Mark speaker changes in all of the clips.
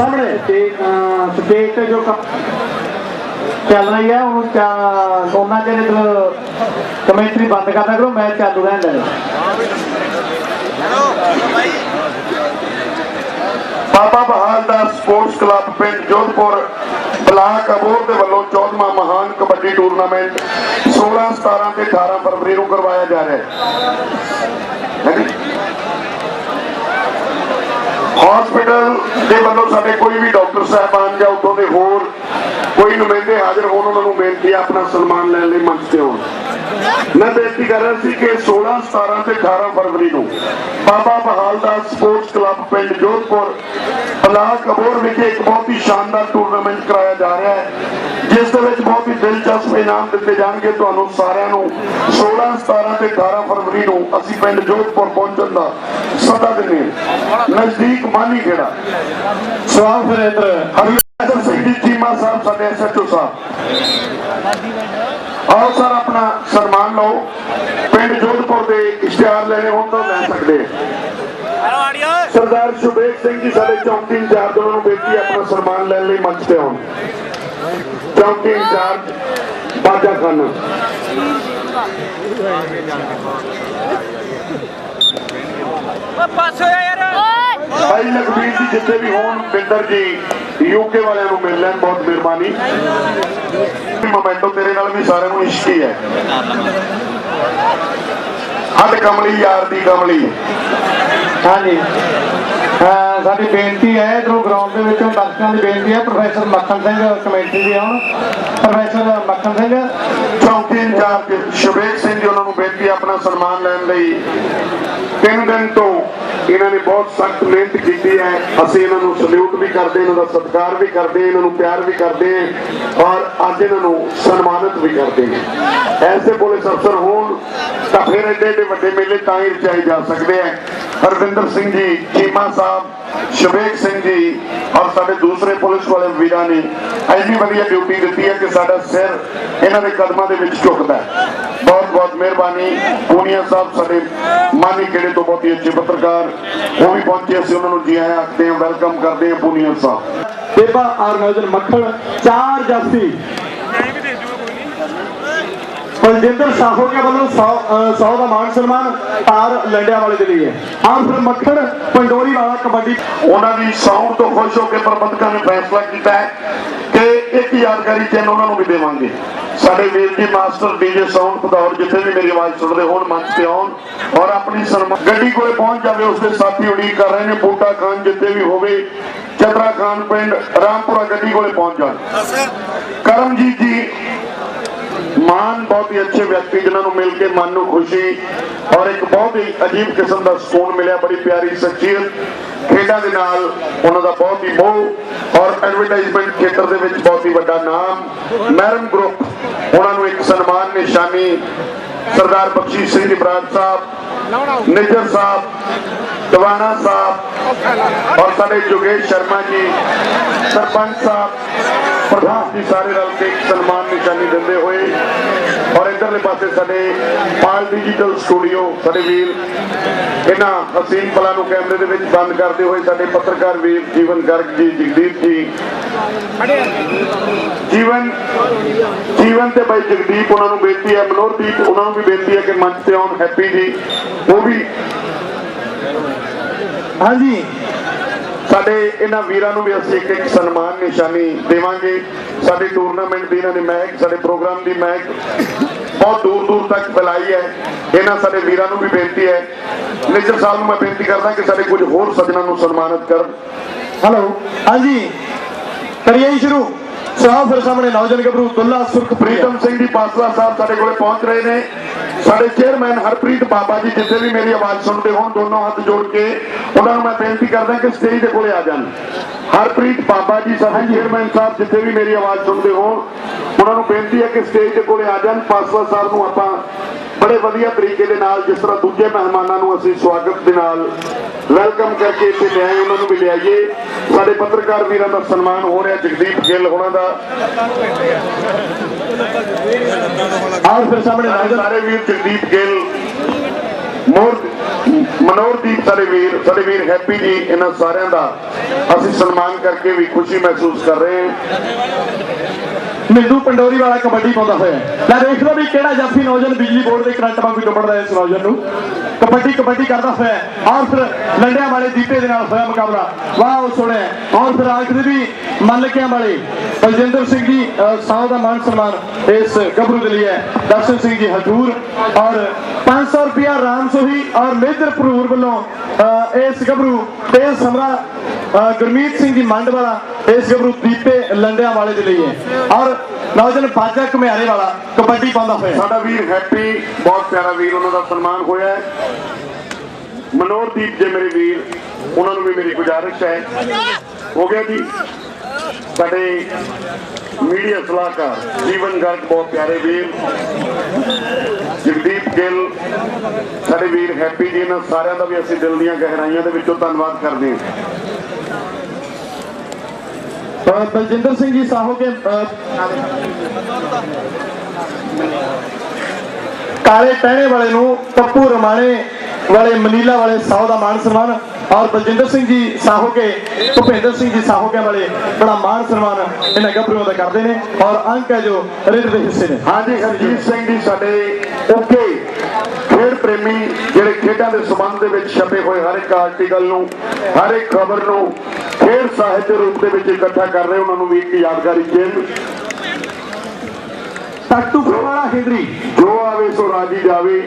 Speaker 1: ਸਾਹਮਣੇ ਤੇ ਸਟੇਜ ਤੇ ਜੋ ਚੱਲ ਰਹੀ ਹੈ ਉਹ ਉਹਨਾਂ ਦੇ ਮਤਲਬ ਕਮੈਂਟਰੀ ਬੰਦ ਕਰਨਾ ਕਰੋ ਮੈਚ ਚਾਲੂ ਰਹਿਣ ਦੇਣਾ
Speaker 2: ਬਾਬਾ ਬਹਾਲ ਦਾ ਸਪੋਰਟਸ ਕਲੱਬ ਪਿੰਡ ਜੋਧਪੁਰ ਬਲਾਕ ਅਬੋਰ ਦੇ ਵੱਲੋਂ 14ਵਾਂ ਮਹਾਨ ਕਬੱਡੀ ਟੂਰਨਾਮੈਂਟ 16 17 ਤੇ 18 ਫਰਵਰੀ ਨੂੰ ਕਰਵਾਇਆ ਜਾ ਰਿਹਾ ਹੈ। ਹਸਪੀਟਲ ਦੇ ਵੱਲੋਂ ਸਾਡੇ ਕੋਈ ਵੀ ਡਾਕਟਰ ਸਾਹਿਬਾਨ ਜਾਂ ਉਦੋਂ ਦੇ ਹੋਰ ਕੋਈ ਨੁਮਾਇੰਦੇ ਹਾਜ਼ਰ ਹੋਣ, ਉਹਨਾਂ ਨੂੰ ਬੇਨਤੀ ਆਪਣਾ ਸਨਮਾਨ ਲੈਣ ਲਈ ਮੰਚ ਤੇ ਆਉਣ। ਮੈਂ ਬੇਨਤੀ ਕਰ ਰਿਹਾ ਸੀ ਕਿ 16 17 ਤੇ 18 ਫਰਵਰੀ ਨੂੰ ਬਾਬਾ ਬਹਾਲ ਦਾ ਸਪੋਰਟਸ ਕਲੱਬ ਪਿੰਡ ਜੋਧਪੁਰ ਬਲਾਕ ਅਬੋਰ ਵਿਖੇ ਇੱਕ ਬਹੁਤ ਹੀ ਸ਼ਾਨਦਾਰ ਟੂਰਨਾਮੈਂਟ ਕਰਾਇਆ ਜਾ ਰਿਹਾ ਹੈ। 10 ਇਨਾਮ ਦਿੱਤੇ ਜਾਣਗੇ ਤੁਹਾਨੂੰ ਸਾਰਿਆਂ ਨੂੰ। 16 17 ਤੇ 18 ਫਰਵਰੀ ਨੂੰ ਅਸੀਂ ਪਿੰਡ ਜੋਧਪੁਰ ਪਹੁੰਚਣ ਦਾ ਸੱਦਾ ਦਿੰਦੇ ਨਜ਼ਦੀਕ ਮਾਨੀ ਖੇੜਾ
Speaker 1: ਸਵਾਲ ਫਿਰ ਇਧਰ
Speaker 2: ਹਰਿਆਣਾ ਆਪਣਾ ਸਨਮਾਨ ਲਓ। ਪਿੰਡ ਜੋਧਪੁਰ ਦੇ ਇਸ਼ਤਿਹਾਰ ਲੈਣੇ ਹੋਣ ਤਾਂ ਲੈ ਸਕਦੇ ਸਰਦਾਰ ਸ਼ੁਭੇਕ ਸਿੰਘ ਜੀ ਸਾਡੇ ਚੌਂਕੀ ਇੰਚਾਰਜ ਉਹਨਾਂ ਨੂੰ ਬੇਟੀ ਆਪਣਾ ਸਨਮਾਨ ਲੈਣ ਲਈ ਮੰਚ ਤੇ ਹੋਣ। ਚੌਂਕੀ ਇੰਚਾਰਜ ਬਾਜਾ ਖਾਨਾ
Speaker 3: ਪਾਸ ਹੋਇਆ ਯਾਰ।
Speaker 2: ਭਾਈ ਲਖਬੀਰ ਜੀ ਜਿੱਥੇ ਵੀ ਹੋਣ ਬਿੰਦਰ ਜੀ ਯੂਕੇ ਵਾਲਿਆਂ ਨੂੰ ਮਿਲ ਲੈਣ ਬਹੁਤ ਮਿਹਰਬਾਨੀ। ਮੋਮੈਂਟੋ ਤੇਰੇ ਨਾਲ ਵੀ ਸਾਰਿਆਂ ਨੂੰ ਇਸ਼ਕੀ ਹੈ ਹੱਡ ਕਮਲੀ ਯਾਰ ਦੀ ਕਮਲੀ।
Speaker 1: ਹਾਂਜੀ। ਅਹ ਸਾਡੀ ਬੇਨਤੀ ਹੈ, ਇਧਰੋਂ ਗਰਾਊਂਡ ਦੇ ਵਿੱਚੋਂ ਦਰਸ਼ਕਾਂ ਦੀ ਬੇਨਤੀ ਹੈ, ਪ੍ਰੋਫੈਸਰ ਮੱਖਣ ਸਿੰਘ ਕਮੇਟੀ ਦੇ ਆਉਣ। ਪ੍ਰੋਫੈਸਰ ਮੱਖਣ ਸਿੰਘ,
Speaker 2: ਚੌਂਕੀ ਇੰਚਾਰਜ ਸ਼ੁਭੇਕ ਸਿੰਘ ਜੀ, ਉਹਨਾਂ ਨੂੰ ਬੇਨਤੀ ਆਪਣਾ ਸਨਮਾਨ ਲੈਣ ਲਈ। ਤਿੰਨ ਦਿਨ ਤੋਂ ਇਹਨਾਂ ਨੇ ਬਹੁਤ ਸਖਤ ਮਿਹਨਤ ਕੀਤੀ ਹੈ। ਅਸੀਂ ਇਹਨਾਂ ਨੂੰ ਸਲੂਟ ਵੀ ਕਰਦੇ, ਇਹਨਾਂ ਦਾ ਸਤਿਕਾਰ ਵੀ ਕਰਦੇ, ਇਹਨਾਂ ਨੂੰ ਪਿਆਰ ਵੀ ਕਰਦੇ ਹਾਂ ਔਰ ਅੱਜ ਇਹਨਾਂ ਨੂੰ ਸਨਮਾਨਿਤ ਵੀ ਕਰਦੇ ਹਾਂ। ਐਸੇ ਪੁਲਿਸ ਅਫਸਰ ਹੋਣ ਤਾਂ ਫਿਰ ਏਡੇ ਏਡੇ ਵੱਡੇ ਮੇਲੇ ਤਾਂ ਹੀ ਰਚਾਏ ਜਾ ਸਕਦੇ ਹੈ। ਹਰਵਿੰਦਰ ਸਿੰਘ ਜੀ, ਚੀਮਾ ਸਾਹਿਬ ਸ਼ੁਭੇਕ ਸਿੰਘ ਜੀ ਔਰ ਸਾਡੇ ਦੂਸਰੇ ਪੁਲਿਸ ਵਾਲੇ ਵੀਰਾਂ ਨੇ ਐਨੀ ਵਧੀਆ ਡਿਊਟੀ ਦਿੱਤੀ ਹੈ ਕਿ ਸਾਡਾ ਸਿਰ ਇਹਨਾਂ ਦੇ ਕਦਮਾਂ ਦੇ ਵਿੱਚ ਝੁਕਦਾ ਹੈ। ਬਹੁਤ ਬਹੁਤ ਮਿਹਰਬਾਨੀ। ਪੂਨੀਆ ਸਾਹਿਬ ਸਾਡੇ ਮਾਨੀ ਕਿਹੜੇ ਤੋਂ ਬਹੁਤ ਹੀ ਅੱਛੇ ਪੱਤਰਕਾਰ, ਉਹ ਵੀ ਪਹੁੰਚੇ ਅਸੀਂ ਉਹਨਾਂ ਨੂੰ ਜੀ ਆਇਆਂ ਆਖਦੇ ਹਾਂ, ਵੈਲਕਮ ਕਰਦੇ ਹਾਂ ਪੂਨੀਆ ਸਾਹਿਬ।
Speaker 1: ਬੇਬਾ ਆਰਗਨਾਈਜ਼ਰ ਮੱਖਣ, ਚਾਰ ਜਾਫੀ ਬਲਜਿੰਦਰ ਸਾਹੋਗਾ ਵੱਲੋਂ 100 ਦਾ ਮਾਨ ਸਨਮਾਨ ਆਰ ਲੰਡਿਆ ਵਾਲੇ ਦੇ ਲਈ ਹੈ। ਆਰ ਫਿਰ ਮੱਖਣ ਪੰਡੋਰੀ ਵਾਲਾ ਕਬੱਡੀ।
Speaker 2: ਉਹਨਾਂ ਦੀ ਸਾਊਂਡ ਤੋਂ ਖੁਸ਼ ਹੋ ਕੇ ਪ੍ਰਬੰਧਕਾਂ ਨੇ ਫੈਸਲਾ ਕੀਤਾ ਹੈ ਕਿ ਇੱਕ ਯਾਦਗਾਰੀ ਚਿੰਨ੍ਹ ਉਹਨਾਂ ਨੂੰ ਵੀ ਦੇਵਾਂਗੇ। ਸਾਡੇ ਵੀਰ ਜੀ ਮਾਸਟਰ ਡੀਜੇ ਸਾਊਂਡ ਪਧੌਰ ਜਿੱਥੇ ਵੀ ਮੇਰੀ ਆਵਾਜ਼ ਸੁਣਦੇ ਹੋਣ ਮੰਚ ਤੇ ਆਉਣ ਔਰ ਆਪਣੀ ਸਨਮਾਨ ਗੱਡੀ ਕੋਲੇ ਪਹੁੰਚ ਜਾਵੇ ਉਸਦੇ ਸਾਥੀ ਉਡੀਕ ਕਰ ਰਹੇ ਨੇ ਬੂਟਾ ਖਾਨ ਜਿੱਥੇ ਵੀ ਹੋਵੇ ਚਤਰਾ ਖਾਨ ਪਿੰਡ ਰਾਮਪੁਰਾ ਗੱਡੀ ਕੋਲੇ ਪਹੁੰਚ ਜਾਣ। ਕਰਮਜੀਤ ਜੀ ਮਾਨ ਬਹੁਤ ਹੀ ਅੱਛੇ ਵਿਅਕਤੀ ਜਿਨ੍ਹਾਂ ਨੂੰ ਮਿਲ ਕੇ ਮਨ ਨੂੰ ਖੁਸ਼ੀ ਔਰ ਇੱਕ ਬਹੁਤ ਹੀ ਅਜੀਬ ਕਿਸਮ ਦਾ ਸਕੂਨ ਮਿਲਿਆ, ਬੜੀ ਪਿਆਰੀ ਸ਼ਖਸੀਅਤ ਖੇਡਾਂ ਦੇ ਨਾਲ ਉਹਨਾਂ ਦਾ ਬਹੁਤ ਹੀ ਮੋਹ ਔਰ ਐਡਵਰਟਾਈਜ਼ਮੈਂਟ ਖੇਤਰ ਦੇ ਵਿੱਚ ਬਹੁਤ ਹੀ ਵੱਡਾ ਨਾਮ ਮਹਿਰਮ ਗਰੁੱਪ, ਉਹਨਾਂ ਨੂੰ ਇੱਕ ਸਨਮਾਨ ਨਿਸ਼ਾਨੀ ਸਰਦਾਰ ਬਖਸ਼ੀਸ਼ ਸਿੰਘ ਬਰਾੜ ਸਾਹਿਬ, ਨਿਜਰ ਸਾਹਿਬ ਦਵਾਨਾ ਸਾਹਿਬ ਔਰ ਸਾਡੇ ਜੋਗੇਸ਼ ਸ਼ਰਮਾ ਜੀ, ਸਰਪੰਚ ਸਾਹਿਬ ਪ੍ਰਧਾਨ ਜੀ ਸਾਰੇ ਰਲ ਕੇ ਸਨਮਾਨ ਨਿਸ਼ਾਨੀ ਦਿੰਦੇ ਹੋਏ ਔਰ ਇਧਰਲੇ ਪਾਸੇ ਸਾਡੇ ਪਾਲ ਡਿਜੀਟਲ ਸਟੂਡੀਓ ਸਾਡੇ ਵੀਰ ਇਹਨਾਂ ਹਸੀਨ ਪਲਾਂ ਨੂੰ ਕੈਮਰੇ ਦੇ ਵਿੱਚ ਬੰਦ ਕਰਦੇ ਹੋਏ ਸਾਡੇ ਪੱਤਰਕਾਰ ਵੀਰ ਜੀਵਨ ਗਰਗ ਜੀ, ਜਗਦੀਪ ਜੀ। ਜੀਵਨ ਜੀਵਨ ਤੇ ਬਾਈ ਜਗਦੀਪ, ਉਹਨਾਂ ਨੂੰ ਬੇਨਤੀ ਹੈ ਮਨੋਰਦੀਪ ਉਹਨਾਂ ਨੂੰ ਵੀ ਬੇਨਤੀ ਹੈ ਕਿ ਮੰਚ ਤੇ ਆਉਣ, ਹੈਪੀ ਜੀ, ਉਹ ਵੀ
Speaker 1: ਹਾਂਜੀ।
Speaker 2: ਸਾਡੇ ਇਹਨਾਂ ਵੀਰਾਂ ਨੂੰ ਵੀ ਅਸੀਂ ਇੱਕ ਇੱਕ ਸਨਮਾਨ ਨਿਸ਼ਾਨੀ ਦੇਵਾਂਗੇ। ਸਾਡੇ ਟੂਰਨਾਮੈਂਟ ਦੀ ਇਹਨਾਂ ਨੇ ਮਹਿਕ ਸਾਡੇ ਪ੍ਰੋਗਰਾਮ ਦੀ ਮਹਿਕ ਬਹੁਤ ਦੂਰ ਦੂਰ ਤੱਕ ਫੈਲਾਈ ਹੈ। ਇਹਨਾਂ ਸਾਡੇ ਵੀਰਾਂ ਨੂੰ ਵੀ ਬੇਨਤੀ ਹੈ। ਨਿਜਰ ਸਾਹਿਬ ਨੂੰ ਮੈਂ ਬੇਨਤੀ ਕਰਦਾ ਕਿ ਸਾਡੇ ਕੁਝ ਹੋਰ ਸੱਜਣਾਂ ਨੂੰ ਸਨਮਾਨਿਤ ਕਰਨ।
Speaker 1: ਹੈਲੋ ਹਾਂਜੀ। ਕਰੀਏ ਸ਼ੁਰੂ। ਸਵਾਲ ਫਿਰ ਸਾਹਮਣੇ ਨੌਜਵਾਨ ਗੱਭਰੂ ਦੁੱਲਾ
Speaker 2: ਪ੍ਰੀਤਮ ਸਿੰਘ ਜੀ ਪਾਸਲਾ ਸਾਹਿਬ ਸਾਡੇ ਕੋਲੇ ਪਹੁੰਚ ਰਹੇ ਨੇ। ਸਾਡੇ ਚੇਅਰਮੈਨ ਹਰਪ੍ਰੀਤ ਬਾਬਾ ਜੀ, ਜਿੱਥੇ ਵੀ ਮੇਰੀ ਆਵਾਜ਼ ਸੁਣਦੇ ਹੋਣ, ਦੋਨੋਂ ਹੱਥ ਜੋੜ ਕੇ ਉਹਨਾਂ ਨੂੰ ਮੈਂ ਬੇਨਤੀ ਕਰਦਾ ਕਿ ਸਟੇਜ ਦੇ ਕੋਲੇ ਆ ਜਾਣ। ਹਰਪ੍ਰੀਤ ਬਾਬਾ ਜੀ, ਸਾਡੇ ਚੇਅਰਮੈਨ ਸਾਹਿਬ, ਜਿੱਥੇ ਵੀ ਮੇਰੀ ਆਵਾਜ਼ ਸੁਣਦੇ ਹੋਣ, ਉਹਨਾਂ ਨੂੰ ਬੇਨਤੀ ਹੈ ਕਿ ਸਟੇਜ ਦੇ ਕੋਲੇ ਆ ਜਾਣ। ਪਾਸਵਾ ਸਾਹਿਬ ਨੂੰ ਆਪਾਂ ਬੜੇ ਵਧੀਆ ਤਰੀਕੇ ਦੇ ਨਾਲ ਜਿਸ ਤਰ੍ਹਾਂ ਦੂਜੇ ਮਹਿਮਾਨਾਂ ਨੂੰ ਅਸੀਂ ਸਵਾਗਤ ਦੇ ਨਾਲ ਵੈਲਕਮ ਕਰਕੇ ਇੱਥੇ ਲਿਆਏ ਉਹਨਾਂ ਨੂੰ ਵੀ ਲਿਆਈਏ। ਸਾਡੇ ਪੱਤਰਕਾਰ ਵੀਰਾਂ ਦਾ ਸਨਮਾਨ ਹੋ ਰਿਹਾ ਜਗਦੀਪ ਗਿੱਲ ਹੋਣਾ ਦਾ।
Speaker 1: ਆਓ ਫਿਰ ਸਾਹਮਣੇ
Speaker 2: ਸਾਰੇ ਵੀਰ ਜਗਦੀਪ ਗਿੱਲ ਮੋਰ ਮਨੋਰਦੀਪ ਸਾਡੇ ਵੀਰ ਸਾਡੇ ਵੀਰ ਹੈਪੀ ਜੀ ਇਹਨਾਂ ਸਾਰਿਆਂ ਦਾ ਅਸੀਂ ਸਨਮਾਨ ਕਰਕੇ ਵੀ ਖੁਸ਼ੀ ਮਹਿਸੂਸ ਕਰ ਰਹੇ ਹਾਂ।
Speaker 1: ਮਿੰਦੂ ਪੰਡੋਰੀ ਵਾਲਾ ਕਬੱਡੀ ਪਾਉਂਦਾ ਹੋਇਆ ਹੈ। ਲੈ ਦੇਖ ਲਓ ਵੀ ਕਿਹੜਾ ਜਾਫੀ ਨੌਜਵਾਨ ਬਿਜਲੀ ਬੋਰਡ ਦੇ ਕਰੰਟ ਵਾਂਗੂ ਡੁੱਬੜਦਾ ਹੈ ਇਸ ਨੌਜਵਾਨ ਨੂੰ ਕਬੱਡੀ ਕਬੱਡੀ ਕਰਦਾ ਹੋਇਆ ਔਰ ਫਿਰ ਲੰਡਿਆਂ ਵਾਲੇ ਦੀਪੇ ਦੇ ਨਾਲ ਹੋਇਆ ਮੁਕਾਬਲਾ। ਵਾਹ ਸੋਹਣਿਆ ਔਰ ਫਿਰ ਆਖਰੀ ਵੀ ਮੱਲਕਿਆਂ ਵਾਲੇ ਬਲਜਿੰਦਰ ਸਿੰਘ ਜੀ ਸਾਹ ਦਾ ਮਾਨ ਸਨਮਾਨ ਇਸ ਗੱਭਰੂ ਦੇ ਲਈ ਹੈ। ਦਰਸ਼ਨ ਸਿੰਘ ਜੀ ਹਜੂਰ। ਔਰ 500 ਰੁਪਿਆ ਰਾਮ ਸੋਹੀ ਔਰ ਮੇਜਰ ਭਰੂਰ ਵੱਲੋਂ ਅਹ, ਇਸ ਗੱਭਰੂ ਤੇ ਸਮਰਾ ਗੁਰਮੀਤ ਸਿੰਘ ਜੀ ਮੰਡ ਵਾਲਾ ਇਸ ਗੱਭਰੂ ਦੀਪੇ ਲੰਡਿਆਂ ਵਾਲੇ ਦੇ ਲਈ ਹੈ। ਔਰ ਨੌਜਵਾਨ ਬਾਜਾ ਘੁਮਿਆਰੇ ਵਾਲਾ ਕਬੱਡੀ ਪਾਉਂਦਾ ਹੋਇਆ
Speaker 2: ਸਾਡਾ ਵੀਰ ਹੈਪੀ ਬਹੁਤ ਪਿਆਰਾ ਵੀਰ, ਉਹਨਾਂ ਦਾ ਸਨਮਾਨ ਹੋਇਆ ਹੈ। ਮਨੋਰਦੀਪ ਜੇ ਮੇਰੇ ਵੀਰ, ਉਹਨਾਂ ਨੂੰ ਵੀ ਮੇਰੀ ਗੁਜ਼ਾਰਿਸ਼ ਹੈ। ਹੋ ਗਿਆ ਜੀ। ਸਾਡੇ ਮੀਡੀਆ ਸਲਾਹਕਾਰ, ਜੀਵਨ ਗਰਗ, ਬਹੁਤ ਪਿਆਰੇ ਵੀਰ। ਜਗਦੀਪ ਗਿੱਲ, ਸਾਡੇ ਵੀਰ ਹੈਪੀ ਜੀ, ਇਹਨਾਂ ਸਾਰਿਆਂ ਦਾ ਵੀ ਅਸੀਂ ਦਿਲ ਦੀਆਂ ਗਹਿਰਾਈਆਂ ਦੇ ਵਿੱਚੋਂ ਧੰਨਵਾਦ ਕਰਦੇ ਹਾਂ।
Speaker 1: ਬਲਜਿੰਦਰ ਸਿੰਘ ਜੀ ਸਾਹੋ ਕੇ ਕਾਲੇ ਟਹਿਣੇ ਵਾਲੇ ਨੂੰ, ਪੱਪੂ ਰਮਾਣੇ ਵਾਲੇ, ਮਨੀਲਾ ਵਾਲੇ ਸਾਹੋ ਦਾ ਮਾਨ ਸਨਮਾਨ ਔਰ ਬਲਜਿੰਦਰ ਸਿੰਘ ਜੀ ਸਾਹੋ ਕੇ ਭੁਪਿੰਦਰ ਸਿੰਘ ਜੀ ਸਾਹੋ ਕੇ ਵਾਲੇ ਬੜਾ ਮਾਨ ਸਨਮਾਨ ਇਹਨਾਂ ਗੱਭਰੂਆਂ ਦਾ ਕਰਦੇ ਨੇ ਔਰ ਅੰਕ ਹੈ ਜੋ ਰਿੱਧ ਦੇ ਹਿੱਸੇ ਨੇ।
Speaker 2: ਹਾਂਜੀ, ਹਰਜੀਤ ਸਿੰਘ ਜੀ ਸਾਡੇ ਓਕੇ। ਪ੍ਰੇਮੀ ਜਿਹੜੇ ਖੇਡਾਂ ਦੇ ਸੰਬੰਧ ਦੇ ਵਿੱਚ ਛਪੇ ਹੋਏ ਹਰ ਇੱਕ ਆਰਟੀਕਲ ਨੂੰ ਹਰ ਇੱਕ ਖਬਰ ਨੂੰ ਖੇਡ ਸਾਹਿਤ ਦੇ ਰੂਪ ਦੇ ਵਿੱਚ ਇਕੱਠਾ ਕਰ ਰਹੇ ਉਹਨਾਂ ਨੂੰ ਵੀ ਇੱਕ ਯਾਦਗਾਰੀ ਚਿੰਨ੍ਹ।
Speaker 1: ਟੱਟੂ ਵਾਲਾ ਹਿੰਦਰੀ
Speaker 2: ਜੋ ਆਵੇ ਸੋ ਰਾਜੀ ਜਾਵੇ।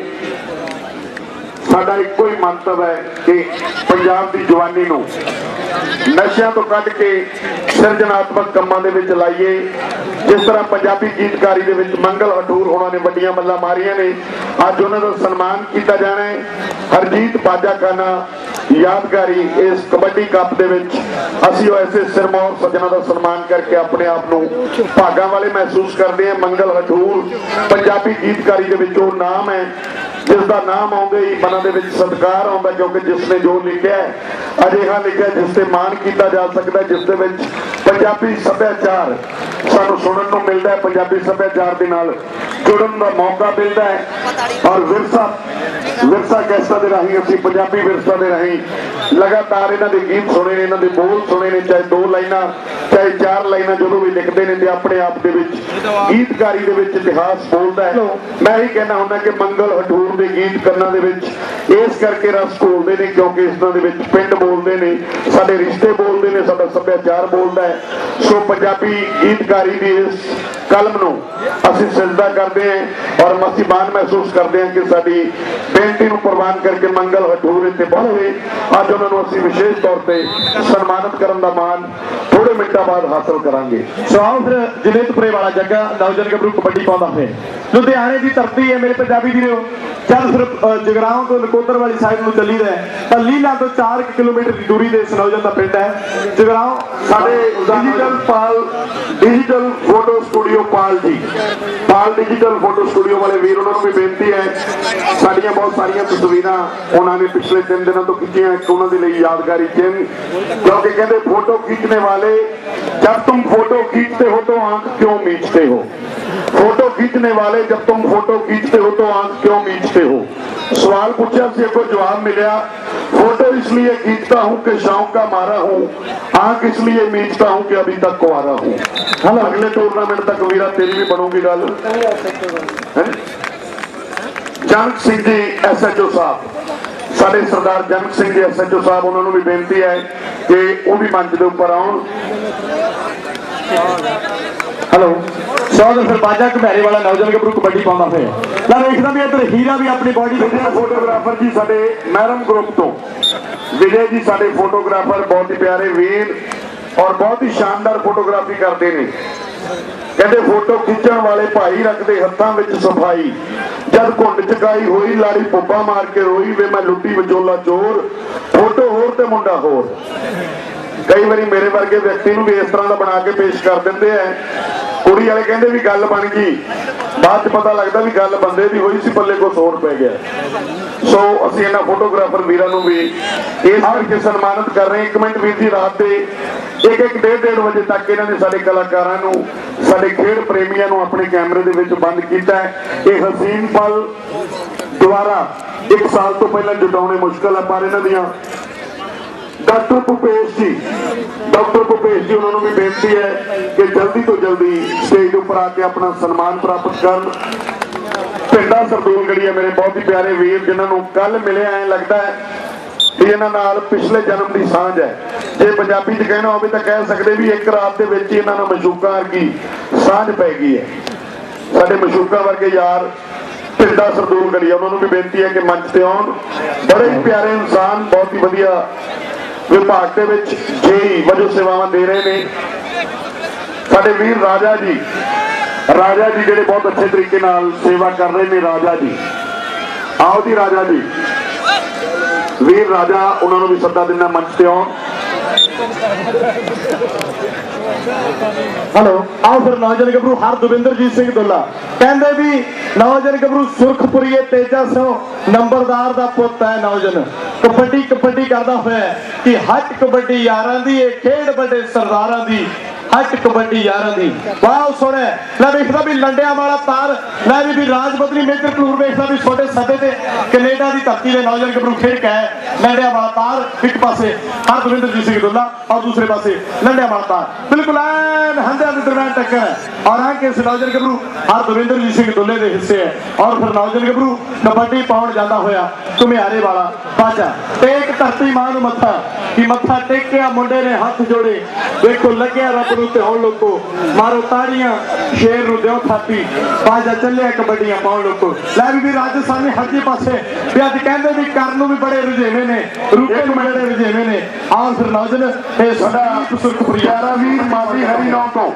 Speaker 2: ਸਾਡਾ ਇੱਕੋ ਹੀ ਮੰਤਵ ਹੈ ਕਿ ਪੰਜਾਬ ਦੀ ਜਵਾਨੀ ਨੂੰ ਨਸ਼ਿਆਂ ਤੋਂ ਕੱਢ ਕੇ ਸਿਰਜਣਾਤਮਕ ਕੰਮਾਂ ਦੇ ਵਿੱਚ ਲਾਈਏ। ਜਿਸ ਤਰ੍ਹਾਂ ਪੰਜਾਬੀ ਗੀਤਕਾਰੀ ਦੇ ਵਿੱਚ ਮੰਗਲ ਹਟੂਰ ਹੋਣਾ ਨੇ ਵੱਡੀਆਂ ਮੱਲਾਂ ਮਾਰੀਆਂ ਨੇ, ਅੱਜ ਉਹਨਾਂ ਦਾ ਸਨਮਾਨ ਕੀਤਾ ਜਾਣਾ ਹੈ। ਹਰਜੀਤ ਬਾਜਾ ਖਾਨਾ ਯਾਦਗਾਰੀ ਇਸ ਕਬੱਡੀ ਕੱਪ ਦੇ ਵਿੱਚ, ਅਸੀਂ ਉਹ ਐਸੇ ਸਿਰਮੌਰ ਸੱਜਣਾ ਦਾ ਸਨਮਾਨ ਕਰਕੇ ਆਪਣੇ ਆਪ ਨੂੰ ਭਾਗਾਂ ਵਾਲੇ ਮਹਿਸੂਸ ਕਰਦੇ ਹਾਂ। ਮੰਗਲ ਹਟੂਰ ਪੰਜਾਬੀ ਗੀਤਕਾਰੀ ਦੇ ਵਿੱਚ ਉਹ ਨਾਮ ਹੈ। ਜਿਸ ਦਾ ਨਾਮ ਆਉਂਦੇ ਹੀ ਮਨਾਂ ਦੇ ਵਿੱਚ ਸਤਿਕਾਰ ਆਉਂਦਾ ਕਿਉਂਕਿ ਜਿਸ ਨੇ ਜੋ ਲਿਖਿਆ ਅਜਿਹਾ ਲਿਖਿਆ ਜਿਸ ਤੇ ਮਾਣ ਕੀਤਾ ਜਾ ਸਕਦਾ ਹੈ, ਜਿਸ ਦੇ ਵਿੱਚ ਪੰਜਾਬੀ ਸੱਭਿਆਚਾਰ ਸਾਨੂੰ ਸੁਣਨ ਨੂੰ ਮਿਲਦਾ ਹੈ ਪੰਜਾਬੀ ਸੱਭਿਆਚਾਰ ਦੇ ਨਾਲ ਜੁੜਨ ਦਾ ਮੌਕਾ ਮਿਲਦਾ ਹੈ। ਔਰ ਵਿਰਸਾ ਵਿਰਸਾ ਕੈਸਟਾਂ ਦੇ ਰਾਹੀਂ ਅਸੀਂ ਪੰਜਾਬੀ ਵਿਰਸਾ ਦੇ ਰਾਹੀਂ ਲਗਾਤਾਰ ਇਹਨਾਂ ਦੇ ਗੀਤ ਸੁਣੇ ਨੇ, ਇਹਨਾਂ ਦੇ ਬੋਲ ਸੁਣੇ ਨੇ, ਚਾਹੇ ਦੋ ਲਾਈਨਾਂ, ਚਾਹੇ ਚਾਰ ਲਾਈਨਾਂ ਜਦੋਂ ਵੀ ਲਿਖਦੇ ਨੇ ਤੇ ਆਪਣੇ ਆਪ ਦੇ ਵਿੱਚ ਗੀਤਕਾਰੀ ਦੇ ਵਿੱਚ ਇਤਿਹਾਸ ਬੋਲਦਾ ਹੈ। ਮੈਂ ਹੀ ਕਹਿਣਾ ਹੁੰਦਾ ਕਿ ਮੰਗਲ ਹਟੂਰ ਦੇ ਗੀਤ ਕੰਨਾਂ ਦੇ ਵਿੱਚ ਇਸ ਕਰਕੇ ਰਸ ਘੋਲਦੇ ਨੇ ਕਿਉਂਕਿ ਇਸ ਦੇ ਵਿੱਚ ਪਿੰਡ ਬੋਲਦੇ ਨੇ, ਸਾਡੇ ਰਿਸ਼ਤੇ ਬੋਲਦੇ ਨੇ, ਸਾਡਾ ਸੱਭਿਆਚਾਰ ਬੋਲਦਾ ਹੈ। ਸੋ ਪੰਜਾਬੀ ਗੀਤਕਾਰੀ ਦੀ ਇਸ ਕਲਮ ਨੂੰ ਅਸੀਂ ਸਿਜਦਾ ਕਰਦੇ ਹਾਂ ਔਰ ਮਸੀ ਮਾਨ ਮਹਿਸੂਸ ਕਰਦੇ ਹਾਂ ਕਿ ਸਾਡੀ ਬੇਨਤੀ ਨੂੰ ਪ੍ਰਵਾਨ ਕਰਕੇ ਮੰਗਲ ਹਟੂਰ ਇੱਥੇ ਪਹੁੰਚੇ। ਅੱਜ ਉਹਨਾਂ ਨੂੰ ਅਸੀਂ ਵਿਸ਼ੇਸ਼ ਤੌਰ ਤੇ ਸਨਮਾਨਿਤ ਕਰਨ ਦਾ ਮਾਣ ਥੋੜੇ ਮਿੰਟਾਂ ਬਾਅਦ ਹਾਸਲ ਕਰਾਂਗੇ।
Speaker 1: ਸੋ ਆਓ ਫਿਰ ਜਨੇਤਪੁਰੇ ਵਾਲਾ ਜੱਗਾ ਨੌਜਵਾਨ ਗੱਭਰੂ ਕਬੱਡੀ ਪਾਉਂਦਾ ਹੋਇਆ ਲੁਧਿਆਣੇ ਦੀ ਧਰਤੀ ਹੈ ਮੇਰੇ ਪੰਜਾਬੀ ਵੀਰੋ। ਚੱਲ ਫਿਰ ਜਗਰਾਉਂ ਤੋਂ ਨਕੋਦਰ ਵਾਲੀ ਸਾਈਡ ਨੂੰ ਚੱਲੀਦਾ ਤਾਂ ਲੀਲਾ ਤੋਂ 4 ਕਿਲੋਮੀਟਰ ਦੀ ਦੂਰੀ ਤੇ ਇਸ ਦਾ ਪਿੰਡ ਹੈ। ਜਗਰਾਉਂ,
Speaker 2: ਸਾਡੇ digital Pal digital photo studio Pal ji. Pal digital photo studio ਵਾਲੇ ਵੀਰ, ਉਹਨਾਂ ਨੂੰ ਵੀ ਬੇਨਤੀ ਹੈ। ਸਾਡੀਆਂ ਬਹੁਤ ਸਾਰੀਆਂ ਤਸਵੀਰਾਂ ਉਹਨਾਂ ਨੇ ਪਿਛਲੇ 3 ਦਿਨਾਂ ਤੋਂ ਖਿੱਚੀਆਂ, ਇੱਕ ਉਹਨਾਂ ਦੇ ਲਈ ਯਾਦਗਾਰੀ ਚਿੰਨ੍ਹ। ਕਿਉਂਕਿ ਕਹਿੰਦੇ ਫੋਟੋ ਖਿੱਚਣੇ ਵਾਲੇ जब तुम फ़ोटो खींचते हो तो आँख क्यों मीचते हो? फ़ोटो खींचने वाले जब तुम फ़ोटो खींचते हो तो आँख क्यों मीचते हो? सवाल पूछा से को जवाब मिला। फ़ोटो इसलिए खींचता हूँ कि शौक का मारा हूँ आँख इसलिए मीचता हूँ कि अभी तक कुआरा हूँ। हम अगले टूर्नामेंट तक वीरा तेरी भी बनूँगी गल। Chand Singh ji S H O साहब। ਸਾਡੇ ਸਰਦਾਰ ਜਨਕ ਸਿੰਘ ਜੀ ਐਸਐਚਓ ਸਾਹਿਬ ਉਹਨਾਂ ਨੂੰ ਵੀ ਬੇਨਤੀ ਹੈ ਕਿ ਉਹ ਵੀ ਮੰਚ ਦੇ ਉੱਪਰ ਆਉਣ।
Speaker 1: ਹੈਲੋ ਸੋ ਤਾਂ ਫਿਰ ਬਾਜਾ ਘਮੈਰੇ ਵਾਲਾ ਨੌਜਵਾਨ ਗੱਭਰੂ ਕਬੱਡੀ ਪਾਉਂਦਾ ਹੋਇਆ ਲੈ ਵੇਖਦਾ ਵੀ ਇੱਧਰ ਹੀਰਾ ਵੀ ਆਪਣੀ ਬਾਡੀ
Speaker 2: ਵਿਜੇ ਫੋਟੋਗ੍ਰਾਫਰ ਜੀ ਸਾਡੇ ਮਹਿਰਮ ਗਰੁੱਪ ਤੋਂ। ਵਿਜੇ ਜੀ ਸਾਡੇ ਫੋਟੋਗ੍ਰਾਫਰ ਬਹੁਤ ਹੀ ਪਿਆਰੇ ਵੀਰ ਔਰ ਬਹੁਤ ਹੀ ਸ਼ਾਨਦਾਰ ਫੋਟੋਗ੍ਰਾਫੀ ਕਰਦੇ ਨੇ। ਕਹਿੰਦੇ ਫੋਟੋ ਖਿੱਚਣ ਵਾਲੇ ਭਾਈ ਰੱਖਦੇ ਹੱਥਾਂ ਵਿੱਚ ਸਫ਼ਾਈ। ਜਦ ਘੁੰਡ ਚਕਾਈ ਹੋਈ, ਲਾੜੀ ਪੁੱਪਾ ਮਾਰ ਕੇ ਰੋਈ, ਵੇ ਮੈਂ ਲੁੱਟੀ ਵਿਚੋਲਾ ਚੋਰ। ਫੋਟੋ ਹੋਰ ਤੇ ਮੁੰਡਾ ਹੋਰ। ਕਈ ਵਾਰੀ ਮੇਰੇ ਵਰਗੇ ਵਿਅਕਤੀ ਨੂੰ ਵੀ ਇਸ ਤਰ੍ਹਾਂ ਦਾ ਬਣਾ ਕੇ ਪੇਸ਼ ਕਰ ਦਿੰਦੇ ਆ। ਕੁੜੀ ਵਾਲੇ ਕਹਿੰਦੇ ਵੀ ਗੱਲ ਬਣ ਗਈ। ਬਾਅਦ ਚ ਪਤਾ ਲੱਗਦਾ ਵੀ ਗੱਲ ਬੰਦੇ ਦੀ ਹੋਈ ਸੀ, ਪੱਲੇ ਕੋ ਹੋਰ ਪੈ ਗਿਆ। ਸੋ ਅਸੀਂ ਇਹਨਾਂ ਫੋਟੋਗ੍ਰਾਫਰ ਵੀਰਾਂ ਨੂੰ ਵੀ ਇਸ ਕਰਕੇ ਸਨਮਾਨਿਤ ਕਰ ਰਹੇ ਇੱਕ ਮਿੰਟ ਵੀਰ ਜੀ, ਰਾਤ ਦੇ ਇੱਕ ਇੱਕ ਡੇਢ ਡੇਢ ਵਜੇ ਤੱਕ ਇਹਨਾਂ ਨੇ ਸਾਡੇ ਕਲਾਕਾਰਾਂ ਨੂੰ, ਸਾਡੇ ਖੇਡ ਪ੍ਰੇਮੀਆਂ ਨੂੰ ਆਪਣੇ ਕੈਮਰੇ ਦੇ ਵਿੱਚ ਬੰਦ ਕੀਤਾ ਹੈ। ਇਹ ਹਸੀਨ ਪਲ ਦੁਆਰਾ ਇੱਕ ਸਾਲ ਤੋਂ ਪਹਿਲਾਂ ਜੁਟਾਉਣੇ ਮੁਸ਼ਕਲ ਆ, ਪਰ ਇਹਨਾਂ ਦੀਆਂ ਡਾਕਟਰ ਭੁਪੇਸ਼ ਜੀ, ਡਾਕਟਰ ਭੁਪੇਸ਼ ਜੀ, ਉਹਨਾਂ ਨੂੰ ਵੀ ਬੇਨਤੀ ਹੈ ਕਿ ਜਲਦੀ ਤੋਂ ਜਲਦੀ ਸਟੇਜ ਉੱਪਰ ਆ ਕੇ ਆਪਣਾ ਸਨਮਾਨ ਪ੍ਰਾਪਤ ਕਰਨ। ਪਿੰਡਾ ਸਰਦੂਲ ਗੜੀਆ ਮੇਰੇ ਬਹੁਤ ਹੀ ਪਿਆਰੇ ਵੀਰ, ਜਿਨ੍ਹਾਂ ਨੂੰ ਕੱਲ ਮਿਲਿਆ, ਐ ਲੱਗਦਾ ਹੈ ਕਿ ਇਹਨਾਂ ਨਾਲ ਪਿਛਲੇ ਜਨਮ ਦੀ ਸਾਂਝ ਹੈ। ਜੇ ਪੰਜਾਬੀ 'ਚ ਕਹਿਣਾ ਹੋਵੇ ਤਾਂ ਕਹਿ ਸਕਦੇ ਵੀ ਇੱਕ ਰਾਤ ਦੇ ਵਿੱਚ ਇਹਨਾਂ ਨਾਲ ਮਸ਼ੂਕਾ ਵਰਗੀ ਸਾਂਝ ਪੈ ਗਈ ਹੈ। ਸਾਡੇ ਮਸ਼ੂਕਾ ਵਰਗੇ ਯਾਰ ਪਿੰਡਾ ਸਰਦੂਲ ਗੜੀਆ ਉਹਨਾਂ ਨੂੰ ਵੀ ਬੇਨਤੀ ਹੈ ਕਿ ਮੰਚ ਤੇ ਆਉਣ। ਬੜੇ ਹੀ ਪਿਆਰੇ ਇਨਸਾਨ, ਬਹੁਤ ਹੀ ਵਧੀਆ ਵਿਭਾਗ ਦੇ ਵਿੱਚ ਜੇਈ ਵਜੋਂ ਸੇਵਾਵਾਂ ਦੇ ਰਹੇ ਨੇ। ਸਾਡੇ ਵੀਰ ਰਾਜਾ ਜੀ ਰਾਜਾ ਜੀ ਜਿਹੜੇ ਬਹੁਤ ਅੱਛੇ ਤਰੀਕੇ ਨਾਲ ਸੇਵਾ ਕਰ ਰਹੇ ਨੇ ਰਾਜਾ ਜੀ। ਆਓ ਜੀ ਰਾਜਾ ਜੀ। ਵੀਰ ਰਾਜਾ, ਉਹਨਾਂ ਨੂੰ ਵੀ ਸੱਦਾ ਦਿੰਦਾ ਮੰਚ ਤੇ ਆਉਣ।
Speaker 1: ਹਲੋ ਆਓ ਫਿਰ ਨੌਜਵਾਨ ਗੱਭਰੂ ਹਰ ਦਵਿੰਦਰਜੀਤ ਸਿੰਘ ਦੁੱਲਾ ਕਹਿੰਦੇ ਵੀ ਨੌਜਵਾਨ ਗੱਭਰੂ ਸੁਰਖਪੁਰੀਏ ਤੇਜਾ ਸਿੰਘ ਨੰਬਰਦਾਰ ਦਾ ਪੁੱਤ ਹੈ ਨੌਜਵਾਨ ਕਬੱਡੀ ਕਬੱਡੀ ਕਰਦਾ ਹੋਇਆ ਕਿ ਹੱਟ ਕਬੱਡੀ ਯਾਰਾਂ ਦੀ ਇਹ ਖੇਡ ਵੱਡੇ ਸਰਦਾਰਾਂ ਦੀ ਹੱਟ ਕਬੱਡੀ ਯਾਰਾਂ ਦੀ। ਵਾਹ ਸੋਹਣਾ। ਲੈ ਵੇਖਦਾ ਵੀ ਲੰਡਿਆਂ ਵਾਲਾ ਤਾਰ। ਲੈ ਵੀ ਵੀ ਰਾਜ ਬਦਲੀ ਮੇਜਰ ਕਲੂਰ ਵੇਖਦਾ ਵੀ ਛੋਟੇ ਸੱਦੇ ਤੇ ਕੈਨੇਡਾ ਦੀ ਧਰਤੀ ਦੇ ਨੌਜਵਾਨ ਗੱਭਰੂ ਖੇਡ ਕੇ ਲੰਡਿਆਂ ਵਾਲਾ ਤਾਰ ਇੱਕ ਪਾਸੇ ਹਰਦਵਿੰਦਰਜੀਤ ਸਿੰਘ ਦੁੱਲਾ ਔਰ ਦੂਸਰੇ ਪਾਸੇ ਲੰਡਿਆਂ ਵਾਲਾ ਤਾਰ। ਬਿਲਕੁਲ ਐਨ ਹੰਦਿਆਂ ਦੇ ਦਰਮਿਆਨ ਟੱਕਰ ਹੈ। ਔਰ ਆ ਕੇ ਨੌਜਵਾਨ ਗੱਭਰੂ ਹਰਦਵਿੰਦਰਜੀਤ ਸਿੰਘ ਦੁੱਲੇ ਦੇ ਹਿੱਸੇ ਹੈ। ਔਰ ਫਿਰ ਨੌਜਵਾਨ ਗੱਭਰੂ ਕਬੱਡੀ ਪਾਉਣ ਜਾਂਦਾ ਹੋਇਆ ਘੁਮਿਆਰੇ ਵਾਲਾ ਬਾਜਾ। ਟੇਕ ਧਰਤੀ ਮਾਂ ਨੂੰ ਮੱਥਾ, ਕਿ ਮੱਥਾ ਟੇਕਿਆ ਮੁੰਡੇ ਨੇ ਹੱਥ ਜੋੜੇ। ਵੇਖੋ ਲੱਗਿਆ ਰੱਬ ਨੂੰ ਤੇ ਹੁਣ ਲੋਕੋ ਮਾਰੋ ਤਾੜੀਆਂ ਸ਼ੇਰ ਨੂੰ ਦਿਓ ਥਾਪੀ ਬਾਜਾ ਚੱਲਿਆ ਕਬੱਡੀਆਂ ਪਾਉਣ ਲੋਕੋ। ਲੈ ਵੀ ਵੀ ਰਾਜਸਥਾਨੀ ਹੱਜੀ ਪਾਸੇ। ਵੀ ਅੱਜ ਕਹਿੰਦੇ ਵੀ ਕਰਨ ਨੂੰ ਵੀ ਬੜੇ ਰੁਝੇਵੇਂ ਨੇ ਰੂਪੇ ਨੂੰ ਬੜੇ ਰੁਝੇਵੇਂ ਨੇ। ਆਹ ਫਿਰ ਨੌਜਵਾਨ ਇਹ ਸਾਡਾ ਸੁਰਖਪੁਰੀਆ
Speaker 2: ਪਿਆਰਾ ਵੀਰ ਮਾਲੀ ਹਰੀ ਨਾਮ ਤੋਂ।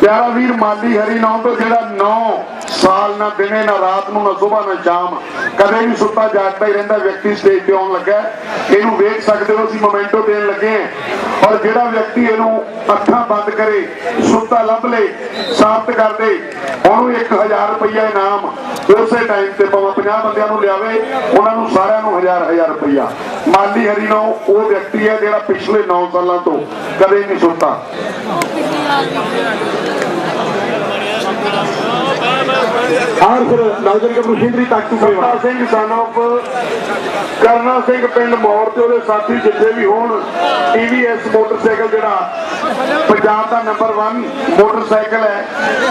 Speaker 2: ਪਿਆਰਾ ਵੀਰ ਮਾਲੀ ਹਰੀ ਨਾਮ ਤੋਂ ਜਿਹੜਾ 9 ਸਾਲ ਨਾ ਦਿਨੇ, ਨਾ ਰਾਤ ਨੂੰ, ਨਾ ਸਵੇਰ ਨਾ ਸ਼ਾਮ। ਕਦੇ ਵੀ ਸੁੱਤਾ ਜਾਗਦਾ ਹੀ ਰਹਿੰਦਾ, ਵਿਅਕਤੀ ਸਟੇਜ ਤੇ ਆਉਣ ਲੱਗਾ ਇਹਨੂੰ ਵੇਖ ਸਕਦੇ ਹੋ, ਅਸੀਂ ਮੋਮੈਂਟੋ ਦੇਣ ਲੱਗੇ ਹਾਂ। ਔਰ ਜਿਹੜਾ ਵਿਅਕਤੀ ਇਹਨੂੰ ਅੱਖਾਂ ਬੰਦ ਕਰੇ, ਸੁੱਤਾ ਲੱਭ ਲੇ, ਸਾਬਤ ਕਰ ਦੇ, ਉਹਨੂੰ 1000 ਰੁਪਈਆ ਇਨਾਮ ਉਸੇ ਟਾਈਮ ਤੇ ਭਾਵੇਂ 50 ਬੰਦਿਆਂ ਨੂੰ ਲਿਆਵੇ, ਉਹਨਾਂ ਨੂੰ ਸਾਰਿਆਂ ਨੂੰ 1000 1000 ਰੁਪਇਆ ਮਾਲੀ ਹਰੀ ਨੂੰ ਉਹ ਵਿਅਕਤੀ ਹੈ ਜਿਹੜਾ ਪਿਛਲੇ 9 ਸਾਲਾਂ ਤੋਂ ਕਦੇ ਨਹੀਂ ਸੁੱਤਾ।
Speaker 1: ਆਹ ਫਿਰ ਨੌਜਵਾਨ ਗੱਭਰੂ ਹਿੰਦਰੀ ਤੱਕ ਟੁਕਰੇ ਵਾਲਾ
Speaker 2: ਕਰਨਾ ਸਿੰਘ ਸਾਨੋਪ ਕਰਨਾ ਸਿੰਘ ਪਿੰਡ ਮੌਰ ਤੇ ਉਹਦੇ ਸਾਥੀ ਜਿੱਥੇ ਵੀ ਹੋਣ ਟੀਵੀਐਸ ਮੋਟਰਸਾਈਕਲ ਜਿਹੜਾ ਪੰਜਾਬ ਦਾ ਨੰਬਰ 1 ਮੋਟਰਸਾਈਕਲ ਹੈ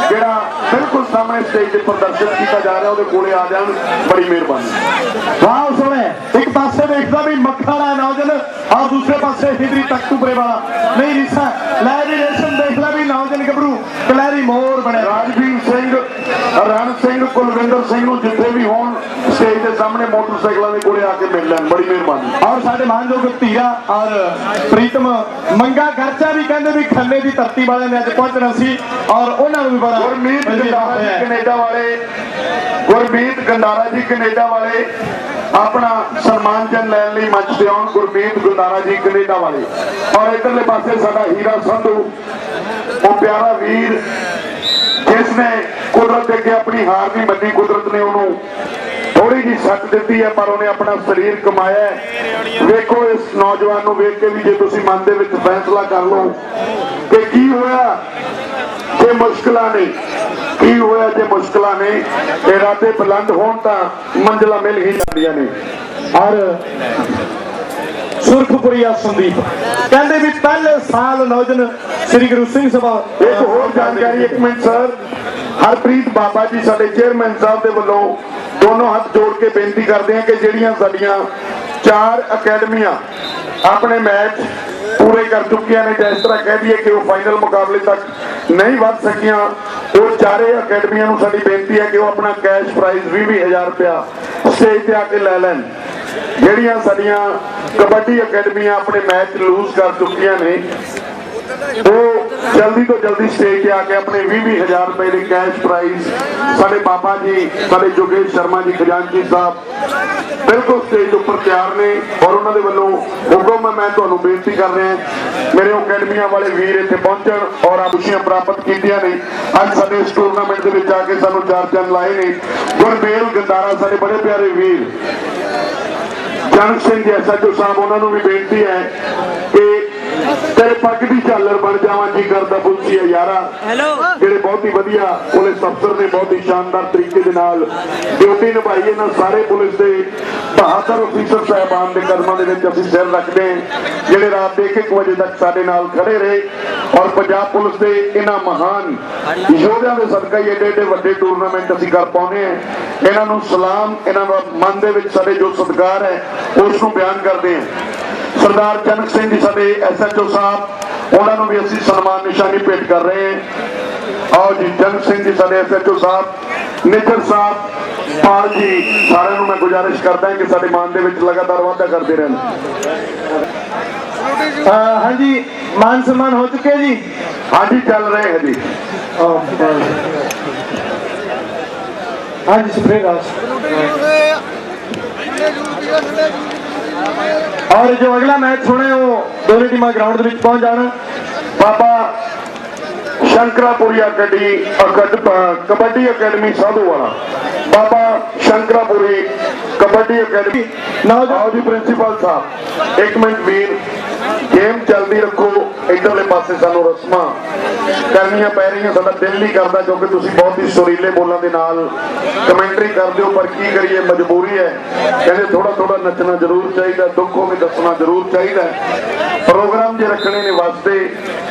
Speaker 2: ਜਿਹੜਾ ਬਿਲਕੁਲ ਸਾਹਮਣੇ ਸਟੇਜ ਤੇ ਪ੍ਰਦਰਸ਼ਿਤ ਕੀਤਾ ਜਾ ਰਿਹਾ ਉਹਦੇ ਕੋਲੇ ਆ ਜਾਣ ਬੜੀ ਮਿਹਰਬਾਨੀ।
Speaker 1: ਵਾਹ ਸੋਹਣੇ ਇੱਕ ਪਾਸੇ ਵੇਖਦਾ ਵੀ ਮੱਖਣ ਵਾਲਾ ਨੌਜਵਾਨ ਔਰ ਦੂਸਰੇ ਪਾਸੇ ਹਿੰਦਰੀ ਤੱਕ ਟੁਕਰੇ ਵਾਲਾ। ਨਹੀਂ ਰਿਸਾ ਲੈ ਜੀ ਰੇਸ਼ਮ ਦੇਖ ਲੈ ਵੀ ਨੌਜਵਾਨ ਕਲੈਰੀ ਮੋਰ ਬਣਿਆ
Speaker 2: ਰਾਜਵੀਰ ਸਿੰਘ ਰਣ ਸਿੰਘ ਕੁਲਵਿੰਦਰ ਸਿੰਘ ਨੂੰ ਜਿੱਥੇ ਵੀ ਹੋਣ ਸਟੇਜ ਦੇ ਸਾਹਮਣੇ ਮੋਟਰਸਾਈਕਲਾਂ ਦੇ ਕੋਲੇ ਆ ਕੇ ਮਿਲ ਲੈਣ ਬੜੀ ਮਿਹਰਬਾਨੀ
Speaker 1: ਔਰ ਸਾਡੇ ਮਾਨਯੋਗ ਧੀਰਾ ਔਰ ਪ੍ਰੀਤਮ ਮੰਗਾ ਖਰਚਾ ਵੀ ਕਹਿੰਦੇ ਵੀ ਖੰਨੇ ਦੀ ਧਰਤੀ ਵਾਲਿਆਂ ਨੇ ਅੱਜ ਪਹੁੰਚਣਾ ਸੀ ਔਰ ਉਹਨਾਂ ਨੂੰ ਵੀ ਬੜਾ
Speaker 2: ਗੁਰਮੀਤ ਗੰਡਾਰਾ ਜੀ। ਕੈਨੇਡਾ ਵਾਲੇ ਗੁਰਮੀਤ ਗੰਡਾਰਾ ਜੀ ਕੈਨੇਡਾ ਵਾਲੇ ਆਪਣਾ ਸਨਮਾਨ ਲੈਣ ਲਈ ਮੰਚ ਤੇ ਆਉਣ ਗੁਰਮੀਤ ਗੰਡਾਰਾ ਜੀ ਕੈਨੇਡਾ ਵਾਲੇ। ਔਰ ਇਧਰਲੇ ਪਾਸੇ ਸਾਡਾ ਹੀਰਾ ਸੰਧੂ, ਉਹ ਪਿਆਰਾ ਵੀਰ ਜਿਸ ਨੇ ਕੁਦਰਤ ਦੇ ਅੱਗੇ ਆਪਣੀ ਹਾਰ ਨਹੀਂ ਮੰਨੀ, ਕੁਦਰਤ ਨੇ ਉਹਨੂੰ ਥੋੜੀ ਜੀ ਸੱਟ ਦਿੱਤੀ ਹੈ, ਪਰ ਉਹਨੇ ਆਪਣਾ ਸਰੀਰ ਕਮਾਇਆ ਵੇਖੋ ਇਸ ਨੌਜਵਾਨ ਨੂੰ ਵੇਖ ਕੇ ਵੀ ਜੇ ਤੁਸੀਂ ਮਨ ਦੇ ਵਿੱਚ ਫੈਸਲਾ ਕਰ ਲਓ ਕਿ ਕੀ ਹੋਇਆ ਜੇ ਮੁਸ਼ਕਲਾਂ ਨੇ। ਕੀ ਹੋਇਆ ਜੇ ਮੁਸ਼ਕਲਾਂ ਨੇ? ਇਰਾਦੇ ਬੁਲੰਦ ਹੋਣ ਤਾਂ ਮੰਜ਼ਲਾਂ ਮਿਲ ਹੀ ਜਾਂਦੀਆਂ ਨੇ।
Speaker 1: ਔਰ ਸੁਰਖਪੁਰੀਆ ਸੰਦੀਪ ਕਹਿੰਦੇ ਵੀ ਪਹਿਲੇ ਸਾਲ ਨੌਜਵਾਨ ਸ੍ਰੀ ਗੁਰੂ ਸਿੰਘ ਸਭਾ
Speaker 2: ਇੱਕ ਹੋਰ ਜਾਣਕਾਰੀ, ਇੱਕ ਮਿੰਟ ਸਰ। ਹਰਪ੍ਰੀਤ ਬਾਬਾ ਜੀ ਸਾਡੇ ਚੇਅਰਮੈਨ ਸਾਹਿਬ ਦੇ ਵੱਲੋਂ ਦੋਨੋਂ ਹੱਥ ਜੋੜ ਕੇ ਬੇਨਤੀ ਕਰਦੇ ਹਾਂ ਕਿ ਜਿਹੜੀਆਂ ਸਾਡੀਆਂ ਚਾਰ ਅਕੈਡਮੀਆਂ ਆਪਣੇ ਮੈਚ ਪੂਰੇ ਕਰ ਚੁੱਕੀਆਂ ਨੇ ਜਿਸ ਤਰ੍ਹਾਂ ਕਹਿ ਦਈਏ ਕਿ ਉਹ ਫਾਈਨਲ ਮੁਕਾਬਲੇ ਤੱਕ ਨਹੀਂ ਵੱਧ ਸਕੀਆਂ ਚਾਰੇ ਅਕੈਡਮੀਆਂ ਨੂੰ ਸਾਡੀ ਬੇਨਤੀ ਹੈ ਕਿ ਉਹ ਆਪਣਾ ਕੈਸ਼ ਪ੍ਰਾਈਜ਼ 20000 ਰੁਪਇਆ ਸਟੇਜ ਤੇ ਆ ਕੇ ਲੈ ਲੈਣ। ਜਿਹੜੀਆਂ ਸਾਡੀਆਂ ਕਬੱਡੀ ਅਕੈਡਮੀਆਂ ਆਪਣੇ ਮੈਚ ਲੂਜ਼ ਕਰ ਚੁੱਕੀਆਂ ਨੇ, ਉਹ ਜਲਦੀ ਤੋਂ ਜਲਦੀ ਸਟੇਜ ਤੇ ਆ ਕੇ ਆਪਣੇ 20-20000 ਰੁਪਏ ਦੇ ਕੈਸ਼ ਪ੍ਰਾਈਜ਼ ਸਾਡੇ ਬਾਬਾ ਜੀ, ਸਾਡੇ ਜੋਗੇਸ਼ ਸ਼ਰਮਾ ਜੀ ਖਜ਼ਾਨਚੀ ਸਾਹਿਬ ਬਿਲਕੁਲ ਸਟੇਜ ਉੱਪਰ ਤਿਆਰ ਨੇ ਔਰ ਉਹਨਾਂ ਦੇ ਵੱਲੋਂ ਹੁਕਮ ਮੈਂ ਤੁਹਾਨੂੰ ਬੇਨਤੀ ਕਰ ਰਿਹਾ ਮੇਰੇ ਅਕੈਡਮੀਆਂ ਵਾਲੇ ਵੀਰ ਇੱਥੇ ਪਹੁੰਚਣ ਔਰ ਆ ਖੁਸ਼ੀਆਂ ਪ੍ਰਾਪਤ ਕੀਤੀਆਂ ਨੇ। ਅੱਜ ਸਾਡੇ ਇਸ ਟੂਰਨਾਮੈਂਟ ਦੇ ਵਿੱਚ ਆ ਕੇ ਸਾਨੂੰ ਚਾਰ ਚੰਨ ਲਾਏ ਨੇ। ਗੁਰਬੇਲ ਗੰਦਾਰਾ ਸਾਡੇ ਬੜੇ ਪਿਆਰੇ ਵੀਰ ਜਨ ਸਿੰਘ ਜੀ ਐਸਐਚਓ ਸਾਹਿਬ, ਉਹਨਾਂ ਨੂੰ ਵੀ ਬੇਨਤੀ ਹੈ ਕਿ ਤੇਰੇ ਪੱਗ ਦੀ ਝਾਲਰ ਬਣ ਜਾਵਾਂ ਜੀ ਕਰਦਾ ਪੁਲਸੀਆ ਯਾਰਾ।
Speaker 3: ਹੈਲੋ
Speaker 2: ਜਿਹੜੇ ਬਹੁਤ ਹੀ ਵਧੀਆ ਪੁਲਿਸ ਅਫਸਰ ਨੇ ਬਹੁਤ ਹੀ ਸ਼ਾਨਦਾਰ ਤਰੀਕੇ ਦੇ ਨਾਲ ਡਿਊਟੀ ਨਿਭਾਈ ਇਹਨਾਂ ਸਾਰੇ ਪੁਲਿਸ ਦੇ ਬਹਾਦਰ ਅਫੀਸਰ ਸਾਹਿਬਾਨ ਦੇ ਕਦਮਾਂ ਦੇ ਵਿੱਚ ਅਸੀਂ ਸਿਰ ਰੱਖਦੇ ਜਿਹੜੇ ਰਾਤ ਦੇ 1 ਵਜੇ ਤੱਕ ਸਾਡੇ ਨਾਲ ਖੜੇ ਰਹੇ ਔਰ ਪੰਜਾਬ ਪੁਲਿਸ ਦੇ ਇਹਨਾਂ ਮਹਾਨ ਯੋਧਿਆਂ ਦੇ ਸਦਕਾ ਹੀ ਏਡੇ ਏਡੇ ਵੱਡੇ ਟੂਰਨਾਮੈਂਟ ਅਸੀਂ ਕਰ ਪਾਉਂਦੇ ਹਾਂ। ਇਹਨਾਂ ਨੂੰ ਸਲਾਮ ਇਹਨਾਂ ਦਾ ਮਨ ਦੇ ਵਿੱਚ ਸਾਡੇ ਜੋ ਸਤਿਕਾਰ ਹੈ ਉਸ ਨੂੰ ਬਿਆਨ ਕਰਦੇ ਹਾਂ। ਸਰਦਾਰ ਜਨਕ ਸਿੰਘ ਜੀ ਸਾਡੇ ਐਸਐਚਓ ਸਾਹਿਬ ਉਹਨਾਂ ਨੂੰ ਵੀ ਅਸੀਂ ਸਨਮਾਨ ਨਿਸ਼ਾਨੀ ਭੇਟ ਕਰ ਰਹੇ ਹਾਂ। ਆਓ ਜੀ ਜਨਕ ਸਿੰਘ ਜੀ ਸਾਡੇ ਐਸਐਚਓ ਸਾਹਿਬ ਨਿਜਰ ਸਾਹਿਬ ਪਾਲ ਜੀ ਸਾਰਿਆਂ ਨੂੰ ਮੈਂ ਗੁਜ਼ਾਰਿਸ਼ ਕਰਦਾ ਹਾਂ ਕਿ ਸਾਡੇ ਮਾਨ ਦੇ ਵਿੱਚ ਲਗਾਤਾਰ ਵਾਧਾ ਕਰਦੇ ਰਹਿਣ।
Speaker 1: ਹਾਂਜੀ ਮਾਨ ਸਨਮਾਨ ਹੋ ਚੁੱਕੇ ਜੀ?
Speaker 2: ਹਾਂਜੀ ਚੱਲ ਰਹੇ ਹੈ ਜੀ।
Speaker 1: ਹਾਂਜੀ ਸੁਪਰੇ ਰਾਜ ਔਰ ਜੋ ਅਗਲਾ ਮੈਚ ਹੋਣਾ ਉਹ ਦੋਨੇ ਟੀਮਾਂ ਗਰਾਊਂਡ ਦੇ ਵਿੱਚ ਪਹੁੰਚ ਜਾਣ।
Speaker 2: ਬਾਬਾ ਸ਼ੰਕਰਾਪੁਰੀਆ ਗੱਡੀ ਅਕਡ ਕਬੱਡੀ ਅਕੈਡਮੀ ਸਾਧੂ ਵਾਲਾ। ਬਾਬਾ ਸ਼ੰਕਰਾਪੁਰੀ ਕਬੱਡੀ ਅਕੈਡਮੀ ਆਓ ਜੀ ਪ੍ਰਿੰਸੀਪਲ ਸਾਹਿਬ। ਇੱਕ ਮਿੰਟ ਵੀਰ। ਗੇਮ ਚੱਲਦੀ ਰੱਖੋ, ਇਧਰਲੇ ਪਾਸੇ ਸਾਨੂੰ ਰਸਮਾਂ ਕਰਨੀਆਂ ਪੈ ਰਹੀਆਂ, ਸਾਡਾ ਦਿਲ ਨਹੀਂ ਕਰਦਾ ਕਿਉਂਕਿ ਤੁਸੀਂ ਬਹੁਤ ਹੀ ਸੁਰੀਲੇ ਬੋਲਾਂ ਦੇ ਨਾਲ ਕਮੈਂਟਰੀ ਕਰਦੇ ਹੋ, ਪਰ ਕੀ ਕਰੀਏ, ਮਜਬੂਰੀ ਹੈ। ਕਹਿੰਦੇ ਥੋੜਾ ਥੋੜਾ ਨੱਚਣਾ ਜ਼ਰੂਰ ਚਾਹੀਦਾ, ਦੁੱਖ ਹੋਵੇ ਦੱਸਣਾ ਜ਼ਰੂਰ ਚਾਹੀਦਾ ਪ੍ਰੋਗਰਾਮ ਜੇ ਰੱਖਣੇ ਨੇ ਵਾਸਤੇ,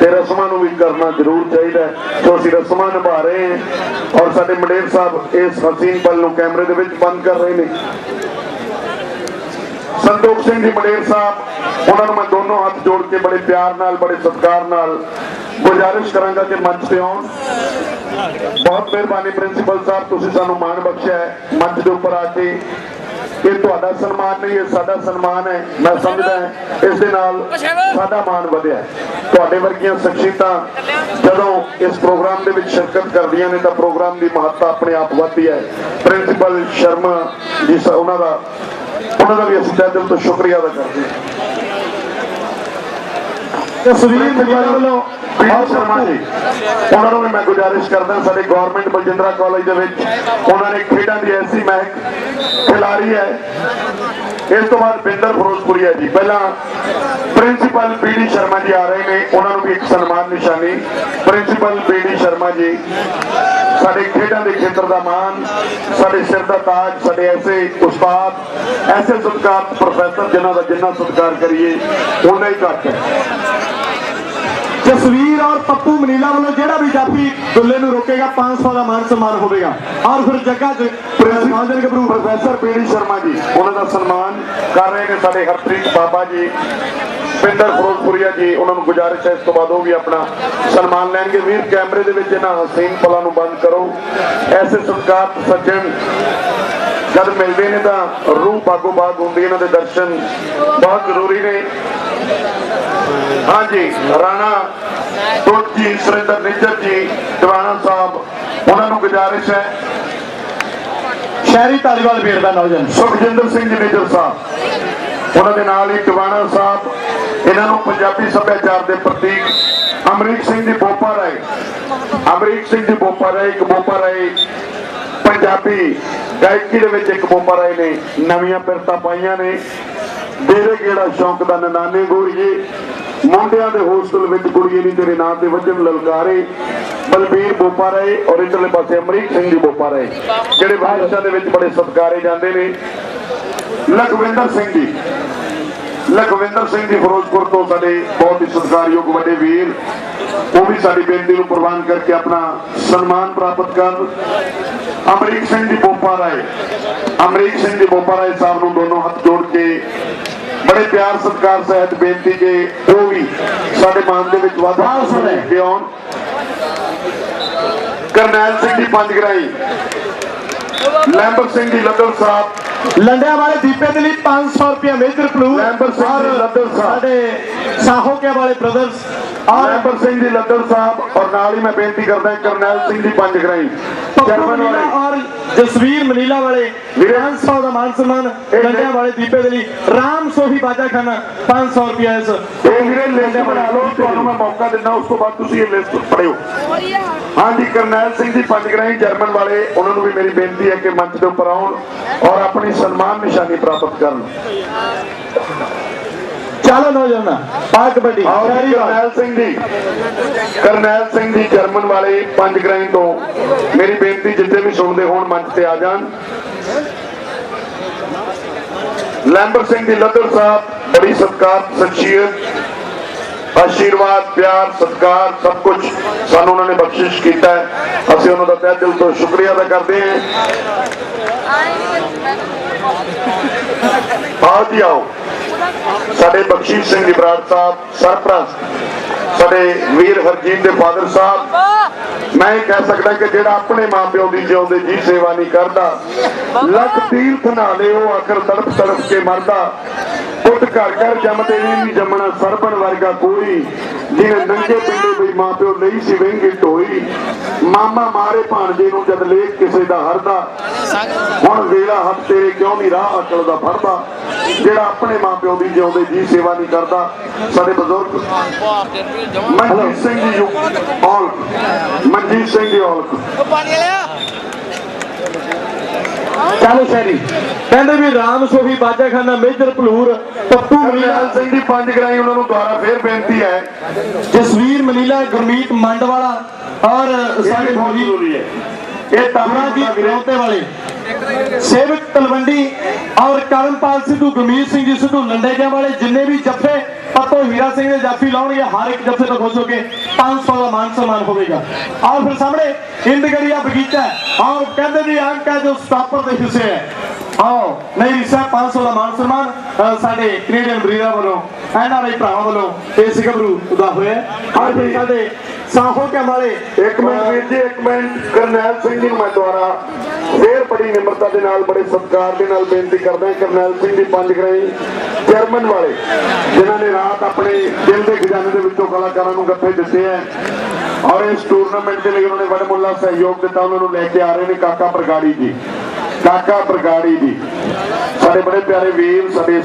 Speaker 2: ਤੇ ਰਸਮਾਂ ਨੂੰ ਵੀ ਕਰਨਾ ਜ਼ਰੂਰ ਚਾਹੀਦਾ ਸੋ ਅਸੀਂ ਰਸਮਾਂ ਨਿਭਾ ਰਹੇ ਹਾਂ ਔਰ ਸਾਡੇ ਮੰਡੇਰ ਸਾਹਿਬ ਇਸ ਹਸੀਨ ਪਲ ਨੂੰ ਕੈਮਰੇ ਦੇ ਵਿੱਚ ਬੰਦ ਕਰ ਰਹੇ ਨੇ। ਸੰਤੋਖ ਸਿੰਘ ਜੀ ਮੰਡੇਰ ਸਾਹਿਬ, ਉਹਨਾਂ ਨੂੰ ਮੈਂ ਦੋਨੋਂ ਹੱਥ ਜੋੜ ਕੇ ਬੜੇ ਪਿਆਰ ਨਾਲ, ਬੜੇ ਸਤਿਕਾਰ ਨਾਲ ਗੁਜ਼ਾਰਿਸ਼ ਕਰਾਂਗਾ ਕਿ ਮੰਚ ਤੇ ਆਉਣ। ਬਹੁਤ ਮਿਹਰਬਾਨੀ ਪ੍ਰਿੰਸੀਪਲ ਸਾਹਿਬ, ਤੁਸੀਂ ਸਾਨੂੰ ਮਾਣ ਬਖਸ਼ਿਆ ਹੈ ਮੰਚ ਦੇ ਉੱਪਰ ਆ ਕੇ। ਇਹ ਤੁਹਾਡਾ ਸਨਮਾਨ ਨਹੀਂ, ਇਹ ਸਾਡਾ ਸਨਮਾਨ ਹੈ, ਮੈਂ ਸਮਝਦਾ ਇਸ ਦੇ ਨਾਲ ਸਾਡਾ ਮਾਣ ਵਧਿਆ ਤੁਹਾਡੇ ਵਰਗੀਆਂ ਸ਼ਖਸੀਅਤਾਂ ਜਦੋਂ ਇਸ ਪ੍ਰੋਗਰਾਮ ਦੇ ਵਿੱਚ ਸ਼ਿਰਕਤ ਕਰਦੀਆਂ ਨੇ, ਤਾਂ ਪ੍ਰੋਗਰਾਮ ਦੀ ਮਹੱਤਤਾ ਆਪਣੇ ਆਪ ਵੱਧਦੀ ਹੈ। ਪ੍ਰਿੰਸੀਪਲ ਸ਼ਰਮਾ ਜੀ ਉਹਨਾਂ ਦਾ ਉਹਨਾਂ ਦਾ ਵੀ ਅਸੀਂ ਦਿਲ ਤੋਂ ਸ਼ੁਕਰੀਆ ਅਦਾ ਕਰਦੇ ਹਾਂ।
Speaker 1: ਤਸਵੀਰ ਮਜੀਦ ਵੱਲੋਂ
Speaker 2: ਪੀਟੀ ਸ਼ਰਮਾ ਜੀ, ਉਹਨਾਂ ਨੂੰ ਵੀ ਮੈਂ ਗੁਜ਼ਾਰਿਸ਼ ਕਰਦਾ, ਸਾਡੇ ਗਵਰਨਮੈਂਟ ਬਲਜਿੰਦਰਾ ਕਾਲਜ ਦੇ ਵਿੱਚ ਉਹਨਾਂ ਨੇ ਖੇਡਾਂ ਦੀ ਐਸੀ ਮਹਿਕ ਖਿਲਾਰੀ ਹੈ। ਇਸ ਤੋਂ ਬਾਅਦ ਬਿੰਦਰ ਫਿਰੋਜ਼ਪੁਰੀਆ ਜੀ। ਪਹਿਲਾਂ ਪ੍ਰਿੰਸੀਪਲ ਪੀਡੀ ਸ਼ਰਮਾ ਜੀ ਆ ਰਹੇ ਨੇ, ਉਹਨਾਂ ਨੂੰ ਵੀ ਇੱਕ ਸਨਮਾਨ ਨਿਸ਼ਾਨੀ। ਪ੍ਰਿੰਸੀਪਲ ਪੀਡੀ ਸ਼ਰਮਾ ਜੀ, ਸਾਡੇ ਖੇਡਾਂ ਦੇ ਖੇਤਰ ਦਾ ਮਾਨ ਸਾਡੇ ਸਿਰ ਦਾ ਤਾਜ, ਸਾਡੇ ਐਸੇ ਉਸਤਾਦ, ਐਸੇ ਸਤਿਕਾਰ ਪ੍ਰੋਫੈਸਰ ਜਿਨ੍ਹਾਂ ਦਾ ਜਿੰਨਾ ਸਤਿਕਾਰ ਕਰੀਏ ਉਹਨਾਂ ਹੀ ਘੱਟ ਹੈ।
Speaker 1: ਜਸਵੀਰ ਔਰ ਪੱਪੂ ਮਨੀਲਾ ਵੱਲੋਂ ਜਿਹੜਾ ਵੀ ਜਾਫੀ ਦੁੱਲੇ ਨੂੰ ਰੋਕੇਗਾ 500 ਦਾ ਮਾਨ ਸਨਮਾਨ ਹੋਵੇਗਾ। ਔਰ ਫਿਰ ਜੱਗਾ ਚ ਪ੍ਰਿੰਸੀਪਲ ਗੱਭਰੂ
Speaker 2: ਪ੍ਰੋਫੈਸਰ ਪੀਡੀ ਸ਼ਰਮਾ ਜੀ, ਉਹਨਾਂ ਦਾ ਸਨਮਾਨ ਕਰ ਰਹੇ ਨੇ ਸਾਡੇ ਹਰਪ੍ਰੀਤ ਬਾਬਾ ਜੀ, ਪਿੰਦਰ ਫਿਰੋਜ਼ਪੁਰੀਆ ਜੀ, ਉਹਨਾਂ ਨੂੰ ਗੁਜ਼ਾਰਿਸ਼ ਹੈ ਇਸ ਤੋਂ ਬਾਅਦ ਉਹ ਵੀ ਆਪਣਾ ਸਨਮਾਨ ਲੈਣਗੇ। ਵੀਰ, ਕੈਮਰੇ ਦੇ ਵਿੱਚ ਇਹਨਾਂ ਹਸੀਨ ਪਲਾਂ ਨੂੰ ਬੰਦ ਕਰੋ। ਐਸੇ ਸਤਿਕਾਰ ਸੱਜਣ ਜਦ ਮਿਲਦੇ ਨੇ ਤਾਂ ਰੂਹ ਬਾਗੋ ਬਾਗ ਹੁੰਦੀ, ਇਹਨਾਂ ਦੇ ਦਰਸ਼ਨ ਬਹੁਤ ਜ਼ਰੂਰੀ ਨੇ। ਹਾਂਜੀ ਰਾਣਾ ਟੁੱਟ ਜੀ ਸੁਰਿੰਦਰ ਨਿੱਜਰ ਜੀ ਦੀਵਾਨਾ ਸਾਹਿਬ ਉਹਨਾਂ ਨੂੰ ਗੁਜ਼ਾਰਿਸ਼ ਹੈ।
Speaker 1: ਸ਼ਹਿਰੀ ਧਾਲੀਵਾਲ ਵੀਰ ਦਾ ਨੌਜਵਾਨ।
Speaker 2: ਸੁਖਜਿੰਦਰ ਸਿੰਘ ਜੀ ਮੇਜਰ ਸਾਹਿਬ ਉਹਨਾਂ ਦੇ ਨਾਲ ਹੀ ਟਿਵਾਣਾ ਸਾਹਿਬ ਇਹਨਾਂ ਨੂੰ ਪੰਜਾਬੀ ਸੱਭਿਆਚਾਰ ਦੇ ਪ੍ਰਤੀਕ ਅਮਰੀਕ ਸਿੰਘ ਜੀ ਬੋਪਾ ਰਾਏ। ਅਮਰੀਕ ਸਿੰਘ ਜੀ ਬੋਪਾ ਰਾਏ ਇੱਕ ਬੋਪਾ ਰਾਏ ਪੰਜਾਬੀ ਗਾਇਕੀ ਦੇ ਵਿੱਚ ਇੱਕ ਬੋਪਾ ਰਾਏ ਨੇ ਨਵੀਆਂ ਪਿਰਤਾਂ ਪਾਈਆਂ ਨੇ। ਦੇਰੇ ਕਿਹੜਾ ਸ਼ੌਂਕ ਦਾ ਨਨਾਨੇ ਗੋਰੀਏ ਮੁੰਡਿਆਂ ਦੇ ਹੋਸਟਲ ਵਿੱਚ ਕੁੜੀਏ ਨਹੀਂ, ਤੇਰੇ ਨਾਂ ਤੇ ਵਜਨ ਲਲਕਾਰੇ। ਬਲਬੀਰ ਬੋਪਾ ਰਾਏ ਔਰ ਇਧਰਲੇ ਪਾਸੇ ਅਮਰੀਕ ਸਿੰਘ ਜੀ ਬੋਪਾ ਰਾਏ ਜਿਹੜੇ ਬਾਦਸ਼ਾਹ ਦੇ ਵਿੱਚ ਬੜੇ ਸਤਿਕਾਰੇ ਜਾਂਦੇ ਨੇ। ਲਖਵਿੰਦਰ ਸਿੰਘ ਜੀ। ਲਖਵਿੰਦਰ ਸਿੰਘ ਜੀ ਫਿਰੋਜ਼ਪੁਰ ਤੋਂ ਸਾਡੇ ਬਹੁਤ ਹੀ ਸਤਿਕਾਰਯੋਗ ਵੱਡੇ ਵੀਰ। ਉਹ ਵੀ ਸਾਡੀ ਬੇਨਤੀ ਨੂੰ ਪ੍ਰਵਾਨ ਕਰਕੇ ਆਪਣਾ ਸਨਮਾਨ ਪ੍ਰਾਪਤ ਕਰਨ। ਅਮਰੀਕ ਸਿੰਘ ਜੀ ਬੋਪਾ ਰਾਏ। ਅਮਰੀਕ ਸਿੰਘ ਜੀ ਬੋਪਾ ਰਾਏ ਸਾਹਿਬ ਨੂੰ ਦੋਨੋਂ ਹੱਥ ਜੋੜ ਕੇ ਬੜੇ ਪਿਆਰ ਸਤਿਕਾਰ ਸਹਿਤ ਬੇਨਤੀ ਕਿ ਉਹ ਵੀ ਸਾਡੇ ਮਾਨ ਦੇ ਵਿੱਚ ਵਾਧਾ। ਕੇ ਆਉਣ ਕਰਨੈਲ ਸਿੰਘ ਜੀ ਪੰਜਗਰਾਈ ਲੈਂਬਰ ਸਿੰਘ ਜੀ ਲੱਦਲ ਸਾਹਿਬ
Speaker 1: ਲੰਡਿਆਂ ਵਾਲੇ ਦੀਪੇ ਦੇ ਲਈ 500 ਰੁਪਏ ਮੇਜਰ ਪਲੂ
Speaker 2: ਮੈਂਬਰ ਸਿੰਘ ਜੀ ਲੱਦਲ ਸਾਹਿਬ।
Speaker 1: ਸਾਡੇ ਸਾਹੋਕੇ ਵਾਲੇ ਬ੍ਰਦਰਸ
Speaker 2: ਮੈਂਬਰ ਸਿੰਘ ਜੀ ਲੱਦਲ ਸਾਹਿਬ ਔਰ ਨਾਲ ਹੀ ਮੈਂ ਬੇਨਤੀ ਕਰਦਾ ਕਰਨੈਲ ਸਿੰਘ ਜੀ ਪੰਜਗਰਾਈ
Speaker 1: ਪੱਪੂ
Speaker 2: ਚਰਮਨ ਵਾਲੇ।
Speaker 1: ਔਰ ਜਸਵੀਰ ਮਨੀਲਾ ਵਾਲੇ
Speaker 2: ਵੀਰੇ।
Speaker 1: 500 ਦਾ ਮਾਨ ਸਨਮਾਨ ਲੰਡਿਆਂ ਵਾਲੇ ਦੀਪੇ ਦੇ ਲਈ। ਰਾਮ ਸੋਹੀ ਬਾਜਾ ਖਾਨਾ 500 ਰੁਪਏ ਇਸ।
Speaker 2: ਇਹ ਵੀਰੇ ਲਿਸਟ ਬਣਾ ਲਓ ਤੁਹਾਨੂੰ ਮੈਂ ਮੌਕਾ ਦਿੰਦਾ ਉਸ ਤੋਂ ਬਾਅਦ ਤੁਸੀਂ ਇਹ ਲਿਸਟ ਪੜਿਓ ਹਾਂਜੀ ਕਰਨੈਲ ਸਿੰਘ ਜੀ ਪੰਜਗਰਾਈ ਜਰਮਨ ਵਾਲੇ ਉਹਨਾਂ ਨੂੰ ਵੀ ਮੇਰੀ ਬੇਨਤੀ ਹੈ ਕਿ ਮੰਚ ਦੇ ਉੱਪਰ ਆਉਣ ਔਰ ਆਪਣੀ ਸਨਮਾਨ ਨਿਸ਼ਾਨੀ ਪ੍ਰਾਪਤ ਕਰਨ।
Speaker 1: ਚੱਲ ਨੌਜਵਾਨ ਪਾ ਕਬੱਡੀ।
Speaker 2: ਕਰਨੈਲ ਸਿੰਘ ਜੀ ਕਰਨੈਲ ਸਿੰਘ ਜੀ ਜਰਮਨ ਵਾਲੇ ਪੰਜ ਗ੍ਰਾਈਂ ਤੋਂ ਮੇਰੀ ਬੇਨਤੀ, ਜਿੱਥੇ ਵੀ ਸੁਣਦੇ ਹੋਣ ਮੰਚ ਤੇ ਆ ਜਾਣ। ਲੈਂਬਰ ਸਿੰਘ ਜੀ ਲੱਦਰ ਸਾਹਿਬ, ਬੜੀ ਸਤਿਕਾਰ ਸ਼ਖਸੀਅਤ ਆਸ਼ੀਰਵਾਦ, ਪਿਆਰ, ਸਤਿਕਾਰ, ਸਭ ਕੁਝ ਸਾਨੂੰ ਉਹਨਾਂ ਨੇ ਬਖਸ਼ਿਸ਼ ਕੀਤਾ ਅਸੀਂ ਉਹਨਾਂ ਦਾ ਤਹਿ ਦਿਲ ਤੋਂ ਸ਼ੁਕਰੀਆ ਅਦਾ ਕਰਦੇ ਹਾਂ। ਆਓ ਜੀ, ਆਓ। ਸਾਡੇ ਬਖਸ਼ੀਸ਼ ਸਿੰਘ ਜੀ ਸਾਹਿਬ, ਸਰਪ੍ਰਸਤ, ਸਾਡੇ ਵੀਰ ਹਰਜੀਤ ਦੇ ਫਾਦਰ ਸਾਹਿਬ। ਮੈਂ ਇਹ ਕਹਿ ਸਕਦਾ ਕਿ ਜਿਹੜਾ ਆਪਣੇ ਮਾਪਿਓ ਦੀ ਜਿਉਂਦੇ ਜੀ ਸੇਵਾ ਨਹੀਂ ਕਰਦਾ, ਲੱਖ ਤੀਰਥ ਨਾਲੇ ਉਹ ਆਖਰ ਤੜਪ ਤੜਪ ਕੇ ਮਰਦਾ। ਪੁੱਤ ਘਰ ਘਰ ਜੰਮਦੇ ਵੀ ਜੰਮਣਾ ਸਰਬਣ ਵਰਗਾ ਕੋਈ। ਜਿਹਨੇ ਨੰਗੇ ਪਿੰਡੇ ਵੀ ਮਾਪਿਓ ਲਈ ਸੀ, ਵਹਿੰਗੇ ਢੋਈ। ਮਾਮਾ ਮਾਰੇ ਭਾਣਜੇ ਨੂੰ ਜਦ ਲੇਖ ਕਿਸੇ ਦਾ ਹਰਦਾ। ਹੁਣ ਵੇਲਾ ਹੱਥ ਤੇਰੇ ਕਿਉਂ ਨਹੀਂ ਰਾਹ ਅਕਲ ਦਾ ਫੜਦਾ? ਜਿਹੜਾ ਆਪਣੇ ਮਾਪਿਓ ਦੀ ਜਿਉਂਦੇ ਜੀ ਸੇਵਾ ਨਹੀਂ ਕਰਦਾ। ਸਾਡੇ ਬਜ਼ੁਰਗ, ਮਨਜੀਤ ਸਿੰਘ ਜੀ ਔਲਖ। ਮਨਜੀਤ ਸਿੰਘ ਜੀ ਔਲਖ।
Speaker 1: ਚੱਲ ਸ਼ਹਿਰੀ ਕਹਿੰਦੇ ਵੀ ਰਾਮ ਸੋਹੀ ਬਾਜਾਖਾਨਾ ਮੇਜਰ ਭਲੂਰ ਪੱਪੂ ਮਨੀਲਾ
Speaker 2: ਕਰਨੈਲ ਸਿੰਘ ਦੀ ਪੰਜ ਗਰਾਈ ਉਹਨਾਂ ਨੂੰ ਦੁਆਰਾ ਫੇਰ ਬੇਨਤੀ ਹੈ।
Speaker 1: ਜਸਵੀਰ ਮਨੀਲਾ ਗੁਰਮੀਤ ਮੰਡ ਵਾਲਾ ਔਰ
Speaker 2: ਸਾਡੇ ਹੈ। ਇਹ ਤਾਂ
Speaker 1: ਤਾਰਾ ਜੀ ਵਿਰੋਤੇ ਵਾਲੇ। ਸੇਵਕ ਤਲਵੰਡੀ ਔਰ ਕਰਮਪਾਲ ਸਿੱਧੂ ਗੁਰਮੀਤ ਸਿੰਘ ਜੀ ਸਿੱਧੂ ਲੰਡੇਜਾ ਵਾਲੇ ਜਿੰਨੇ ਵੀ ਜੱਫੇ ਪੱਤੋ ਹੀਰਾ ਸਿੰਘ ਦੇ ਜਾਫੀ ਲਾਉਣਗੇ ਹਰ ਇੱਕ ਜੱਫੇ ਤੋਂ ਖੁਸ਼ ਹੋ ਕੇ 500 ਦਾ ਮਾਨ ਸਨਮਾਨ ਹੋਵੇਗਾ ਔਰ ਫਿਰ ਸਾਹਮਣੇ ਇੰਦਗੜੀਆ ਬਗੀਚਾ ਹੈ। ਔਰ ਕਹਿੰਦੇ ਵੀ ਅੰਕ ਹੈ ਜੋ ਸਟਾਪਰ ਦੇ ਹਿੱਸੇ ਹੈ ਆਓ, ਨਹੀਂ ਰਿਸਾ 500 ਦਾ ਮਾਨ ਸਨਮਾਨ ਸਾਡੇ ਕੈਨੇਡੀਅਨ ਬਰੀਰਾ ਵੱਲੋਂ ਐਨਆਰਆਈ ਭਰਾਵਾਂ ਵੱਲੋਂ ਇਸ ਗੱਭਰੂ ਦਾ ਹੋਇਆ ਔਰ ਫਿਰ ਸਾਡੇ ਸਾਹੋ ਕੇ ਵਾਲੇ।
Speaker 2: ਇੱਕ ਮਿੰਟ ਵੀਰ ਜੀ, ਇੱਕ ਮਿੰਟ। ਕਰਨੈਲ ਸਿੰਘ ਜੀ ਨੂੰ ਮੈਂ ਦੁਆਰਾ ਫੇਰ ਬੜੀ ਨਿਮਰਤਾ ਦੇ ਨਾਲ, ਬੜੇ ਸਤਿਕਾਰ ਦੇ ਨਾਲ ਬੇਨਤੀ ਕਰਦਾ ਹਾਂ, ਕਰਨੈਲ ਸਿੰਘ ਦੀ ਪੰਜ ਗਰਾਈ ਜਰਮਨ ਵਾਲੇ, ਜਿਨ੍ਹਾਂ ਨੇ ਰਾਤ ਆਪਣੇ ਦਿਲ ਦੇ ਖਜ਼ਾਨੇ ਦੇ ਵਿੱਚੋਂ ਕਲਾਕਾਰਾਂ ਨੂੰ ਗੱਫੇ ਦਿੱਤੇ ਹੈ। ਔਰ ਇਸ ਟੂਰਨਾਮੈਂਟ ਦੇ ਲਈ ਉਹਨਾਂ ਨੇ ਬੜਾ ਮੁੱਲਾ ਸਹਿਯੋਗ ਦਿੱਤਾ, ਉਹਨਾਂ ਨੂੰ ਲੈ ਕੇ ਆ ਰਹੇ ਨੇ ਕਾਕਾ ਬਰਗਾੜੀ ਜੀ। ਕਾਕਾ ਬਰਗਾੜੀ ਜੀ ਸਾਡੇ ਬੜੇ ਪਿਆਰੇ ਵੀਰ ਸਾਡੇ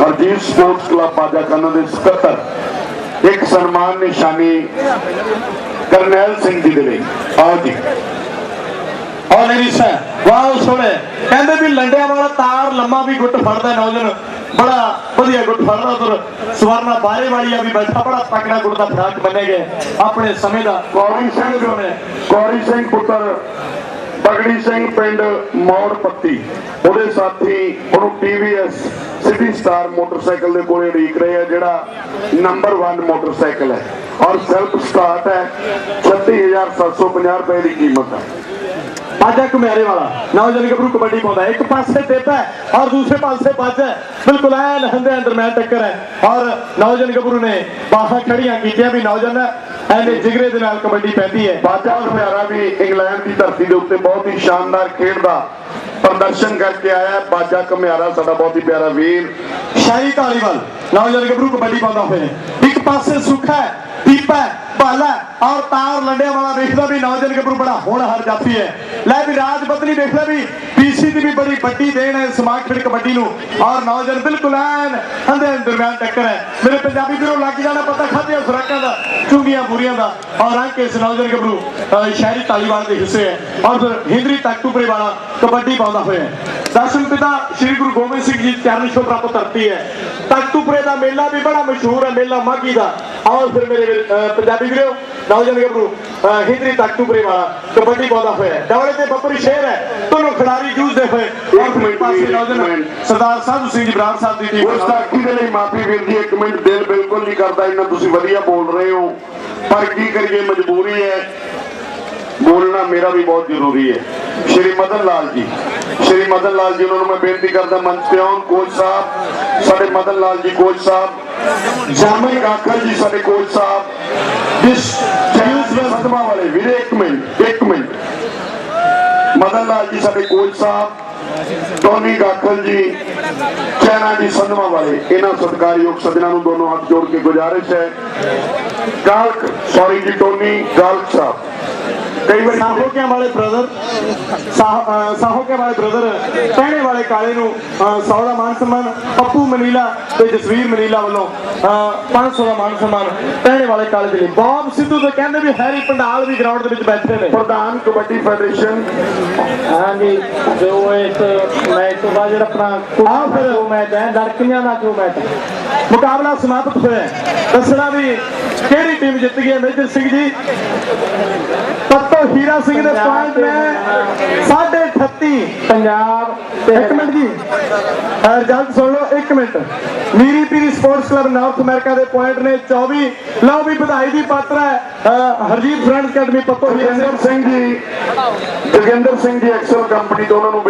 Speaker 2: ਹਰਜੀਤ ਸਪੋਰਟਸ ਕਲੱਬ ਬਾਜਾਖਾਨਾ ਦੇ ਸਕੱਤਰ ਇੱਕ ਸਨਮਾਨ ਨਿਸ਼ਾਨੀ ਕਰਨੈਲ ਸਿੰਘ ਜੀ ਦੇ ਲਈ। ਆਓ ਜੀ।
Speaker 1: ਔਰ ਨਹੀਂ ਸਾ ਵਾਹ ਸੋਹਣੇ। ਕਹਿੰਦੇ ਵੀ ਲੰਡਿਆਂ ਵਾਲਾ ਤਾਰ ਲੰਮਾ ਵੀ ਗੁੱਟ ਫੜਦਾ ਨੌਜਵਾਨ। ਬੜਾ ਵਧੀਆ ਗੁੱਟ ਫੜਦਾ ਉਧਰ। ਸਵਰਨਾ ਬਾਰੇ ਵਾਲੀ ਆ ਵੀ ਬੈਠਾ ਬੜਾ ਤਕੜਾ ਗੁੱਟ ਦਾ ਫਰਾਕ ਬਣੇ ਗਏ ਆਪਣੇ ਸਮੇਂ ਦਾ
Speaker 2: ਕੌਰੀ ਸਿੰਘ ਜੋ ਨੇ ਕੌਰੀ ਸਿੰਘ ਪੁੱਤਰ ਬਗੜੀ ਸਿੰਘ ਪਿੰਡ ਮੌੜ ਪੱਤੀ ਉਹਦੇ ਸਾਥੀ ਉਹਨੂੰ TVS ਸਿਟੀ ਸਟਾਰ ਮੋਟਰਸਾਈਕਲ ਦੇ ਕੋਲੇ ਉਡੀਕ ਰਹੇ ਆ, ਜਿਹੜਾ ਨੰਬਰ 1 ਮੋਟਰਸਾਈਕਲ ਹੈ। ਔਰ ਸੈਲਫ ਸਟਾਰਟ ਹੈ 36750 ਰੁਪਏ ਦੀ ਕੀਮਤ ਹੈ।
Speaker 1: ਬਾਜਾ ਕੁਮਿਆਰੇ ਵਾਲਾ ਨੌਜਵਾਨ ਗੱਭਰੂ ਕਬੱਡੀ ਪਾਉਂਦਾ। ਇੱਕ ਪਾਸੇ ਹੈ ਔਰ ਦੂਸਰੇ ਪਾਸੇ ਬਾਜਾ। ਬਿਲਕੁਲ ਐਨ ਹੰਦੇ ਅੰਦਰ ਮੈਂ ਟੱਕਰ ਹੈ ਔਰ ਨੌਜਵਾਨ ਗੱਭਰੂ ਨੇ ਬਾਹਾਂ ਖੜੀਆਂ ਕੀਤੀਆਂ ਵੀ ਨੌਜਵਾਨ ਐਨੇ ਜਿਗਰੇ ਦੇ ਨਾਲ ਕਬੱਡੀ ਪੈਂਦੀ ਹੈ
Speaker 2: ਬਾਜਾ ਪਿਆਰਾ ਵੀ ਇੰਗਲੈਂਡ ਦੀ ਧਰਤੀ ਦੇ ਉੱਤੇ ਬਹੁਤ ਹੀ ਸ਼ਾਨਦਾਰ ਖੇਡ ਦਾ ਪ੍ਰਦਰਸ਼ਨ ਕਰਕੇ ਆਇਆ ਹੈ। ਬਾਜਾ ਘਮਿਆਰਾ ਸਾਡਾ ਬਹੁਤ ਹੀ ਪਿਆਰਾ ਵੀਰ
Speaker 1: ਸ਼ਾਹੀ ਢਾਲੀਵਾਲ ਨੌਜਵਾਨ ਗੱਭਰੂ ਕਬੱਡੀ ਪਾਉਂਦਾ ਹੋਇਆ। ਇੱਕ ਪਾਸੇ ਸੁੱਖਾ ਹੈ ਦੀਪਾ ਹੈ, ਬਾਲਾ ਹੈ, ਔਰ ਤਾਰ ਲੰਡਿਆਂ ਵਾਲਾ ਵੇਖਦਾ ਵੀ ਨੌਜਵਾਨ ਗੱਭਰੂ ਬੜਾ ਹੋਣਹਾਰ ਜਾਫੀ ਹੈ ਲੈ ਵੀ ਰਾਜ ਬਦਲੀ ਵੇਖਦਾ ਵੀ ਪੀਸੀ ਦੀ ਵੀ ਬੜੀ ਵੱਡੀ ਦੇਣ ਹੈ, ਸਮਾਜ ਖੇਡ ਕਬੱਡੀ ਨੂੰ। ਔਰ ਨੌਜਵਾਨ ਬਿਲਕੁਲ ਐਨ ਹੰਦੇ ਦਰਮਿਆਨ ਟੱਕਰ ਹੈ। ਮੇਰੇ ਪੰਜਾਬੀ ਵੀਰੋ, ਲੱਗ ਜਾਣਾ ਪਤਾ, ਖਾਧਿਆ ਸੁਰਾਕਾਂ ਦਾ, ਚੁੰਗੀਆਂ ਬੁਰੀਆਂ ਦਾ। ਔਰ ਅੰਕ ਇਸ ਨੌਜਵਾਨ ਗੱਭਰੂ ਸ਼ਹਿਰੀ ਤਾਲੀਵਾਲ ਦੇ ਹਿੱਸੇ ਹੈ। ਔਰ ਫਿਰ ਹਿੰਦਰੀ ਤਖਤੂਪੁਰੇ ਵਾਲਾ ਕਬੱਡੀ ਪਾਉਂਦਾ ਹੋਇਆ ਹੈ। ਦਰਸ਼ਨ ਪਿਤਾ, ਸ੍ਰੀ ਗੁਰੂ ਗੋਬਿੰਦ ਸਿੰਘ ਜੀ, ਚਰਨ ਛੋਹ ਪ੍ਰਾਪਤ ਧਰਤੀ ਹੈ। ਤਖਤੂਪੁਰੇ ਦਾ ਮੇਲਾ ਵੀ ਬੜਾ ਮਸ਼ਹੂਰ ਹੈ, ਮੇਲਾ ਮਾਘੀ ਦਾ। ਔਰ ਫਿਰ ਮੇਰੇ ਪੰਜਾਬੀ ਵੀਰੋ, ਨੌਜਵਾਨ ਗੱਭਰੂ ਹਿੰਦਰੀ ਤਖਤੂਪੁਰੇ ਵਾਲਾ ਕਬੱਡੀ ਪਾਉਂਦਾ ਹੋਇਆ ਹੈ। ਡਬਲੇ ਤੇ ਬੱਬਰੀ ਸ਼ੇਰ ਹੈ ਦੋਨੋਂ ਖਿਡਾਰੀ ਜੂਝਦੇ ਹੋਏ। ਔਰ
Speaker 2: ਇੱਕ ਮਿੰਟ
Speaker 1: ਪਾਸੇ ਨੌਜਵਾਨ। ਸਰਦਾਰ ਸਾਧੂ ਸਿੰਘ ਜੀ ਬਰਾੜ ਸਾਹਿਬ ਦੀ ਟੀਮ
Speaker 2: ਉਸ ਸਾਖੀ ਦੇ ਲਈ ਮਾਫੀ ਵੀਰ ਜੀ ਇੱਕ ਮਿੰਟ ਦਿਲ ਬਿਲਕੁਲ ਨਹੀਂ ਕਰਦਾ ਇੰਨਾ ਤੁਸੀਂ ਵਧੀਆ ਬੋਲ ਰਹੇ ਹੋ। ਪਰ ਕੀ ਕਰੀਏ ਮਜਬੂਰੀ ਹੈ। ਬੋਲਣਾ ਮੇਰਾ ਵੀ ਬਹੁਤ ਜ਼ਰੂਰੀ ਹੈ। ਸ਼੍ਰੀ ਮਦਨ ਲਾਲ ਜੀ। ਸ਼੍ਰੀ ਮਦਨ ਲਾਲ ਜੀ ਉਹਨਾਂ ਨੂੰ ਮੈਂ ਬੇਨਤੀ ਕਰਦਾ ਮੰਚ ਤੇ ਆਉਣ ਕੋਚ ਸਾਹਿਬ ਸਾਡੇ ਮਦਨ ਲਾਲ ਜੀ ਕੋਚ ਸਾਹਿਬ। ਜਾਮਨ ਕਾਕਰ ਜੀ ਸਾਡੇ ਕੋਚ ਸਾਹਿਬ। ਜਿਸ ਸਦਮਾ ਵਾਲੇ ਵੀਰੇ ਇੱਕ ਮਿੰਟ ਇੱਕ ਮਿੰਟ। ਮਦਨ ਲਾਲ ਜੀ ਸਾਡੇ ਕੋਚ ਸਾਹਿਬ, ਟੋਨੀ ਗਾਖਲ ਜੀ, ਚੈਨਾ ਜੀ ਸੰਧਵਾ ਵਾਲੇ, ਇਹਨਾਂ ਸਤਿਕਾਰਯੋਗ ਸੱਜਣਾ ਨੂੰ ਦੋਨੋਂ ਹੱਥ ਜੋੜ ਕੇ ਗੁਜ਼ਾਰਿਸ਼ ਹੈ। ਗਾਲਕ ਸੌਰੀ ਜੀ, ਟੋਨੀ, ਗਾਲਕ ਸਾਹਿਬ। ਕਈ ਵਾਰੀ
Speaker 1: ਸਾਹੋਕਿਆਂ ਵਾਲੇ ਬ੍ਰਦਰ ਸਾਹੋਕਿਆਂ ਵਾਲੇ ਬ੍ਰਦਰ ਪਹਿਣੇ ਵਾਲੇ ਕਾਲੇ ਨੂੰ 100 ਦਾ ਮਾਨ ਸਨਮਾਨ ਪੱਪੂ ਮਨੀਲਾ ਤੇ ਜਸਵੀਰ ਮਨੀਲਾ ਵੱਲੋਂ ਅਹ, 500 ਦਾ ਮਾਨ ਸਨਮਾਨ ਪਹਿਣੇ ਵਾਲੇ ਕਾਲੇ ਦੇ ਲਈ। ਬੌਬ ਸਿੱਧੂ ਤੇ ਕਹਿੰਦੇ ਵੀ ਹੈਰੀ ਪੰਡਾਲ ਵੀ ਗਰਾਊਂਡ ਦੇ ਵਿੱਚ ਬੈਠੇ ਨੇ।
Speaker 2: ਪ੍ਰਧਾਨ ਕਬੱਡੀ ਫੈਡਰੇਸ਼ਨ।
Speaker 3: ਹਾਂਜੀ ਜੋ ਇਸ ਮੈਚ ਤੋਂ ਬਾਅਦ ਜਿਹੜਾ ਆਪਣਾ
Speaker 1: ਆਹ ਫਿਰ
Speaker 3: ਮੈਚ ਹੈ ਲੜਕੀਆਂ ਦਾ ਜੋ ਮੈਚ
Speaker 1: ਮੁਕਾਬਲਾ ਸਮਾਪਤ ਹੋਇਆ। ਦੱਸਣਾ ਵੀ ਕਿਹੜੀ ਟੀਮ ਜਿੱਤ ਗਈ ਹੈ? ਮੇਜਰ ਸਿੰਘ ਜੀ ਪੱਤੋ ਹੀਰਾ ਸਿੰਘ ਦੇ ਪੁਆਇੰਟ ਨੇ 38
Speaker 3: ਪੰਜਾਬ ਤੇ
Speaker 1: ਇੱਕ ਮਿੰਟ ਜੀ। ਰਿਜ਼ਲਟ ਸੁਣ ਲਓ ਇੱਕ minute. Miri Piri sports club north America ਦੇ ਪੁਆਇੰਟ ਨੇ 24 ਲਓ ਵੀ ਵਧਾਈ ਦੀ ਪਾਤਰ ਹੈ। ਹਰਜੀਤ ਫਰੈਂਡ ਅਕੈਡਮੀ ਪੱਤੋ ਹੀਰਾ ਸਿੰਘ
Speaker 2: ਜੋਗਿੰਦਰ ਸਿੰਘ ਜੀ ਜੋਗਿੰਦਰ ਸਿੰਘ ਜੀ ਐਕਸਲ ਕੰਪਨੀ ਤੋਂ ਉਹਨਾਂ ਨੂੰ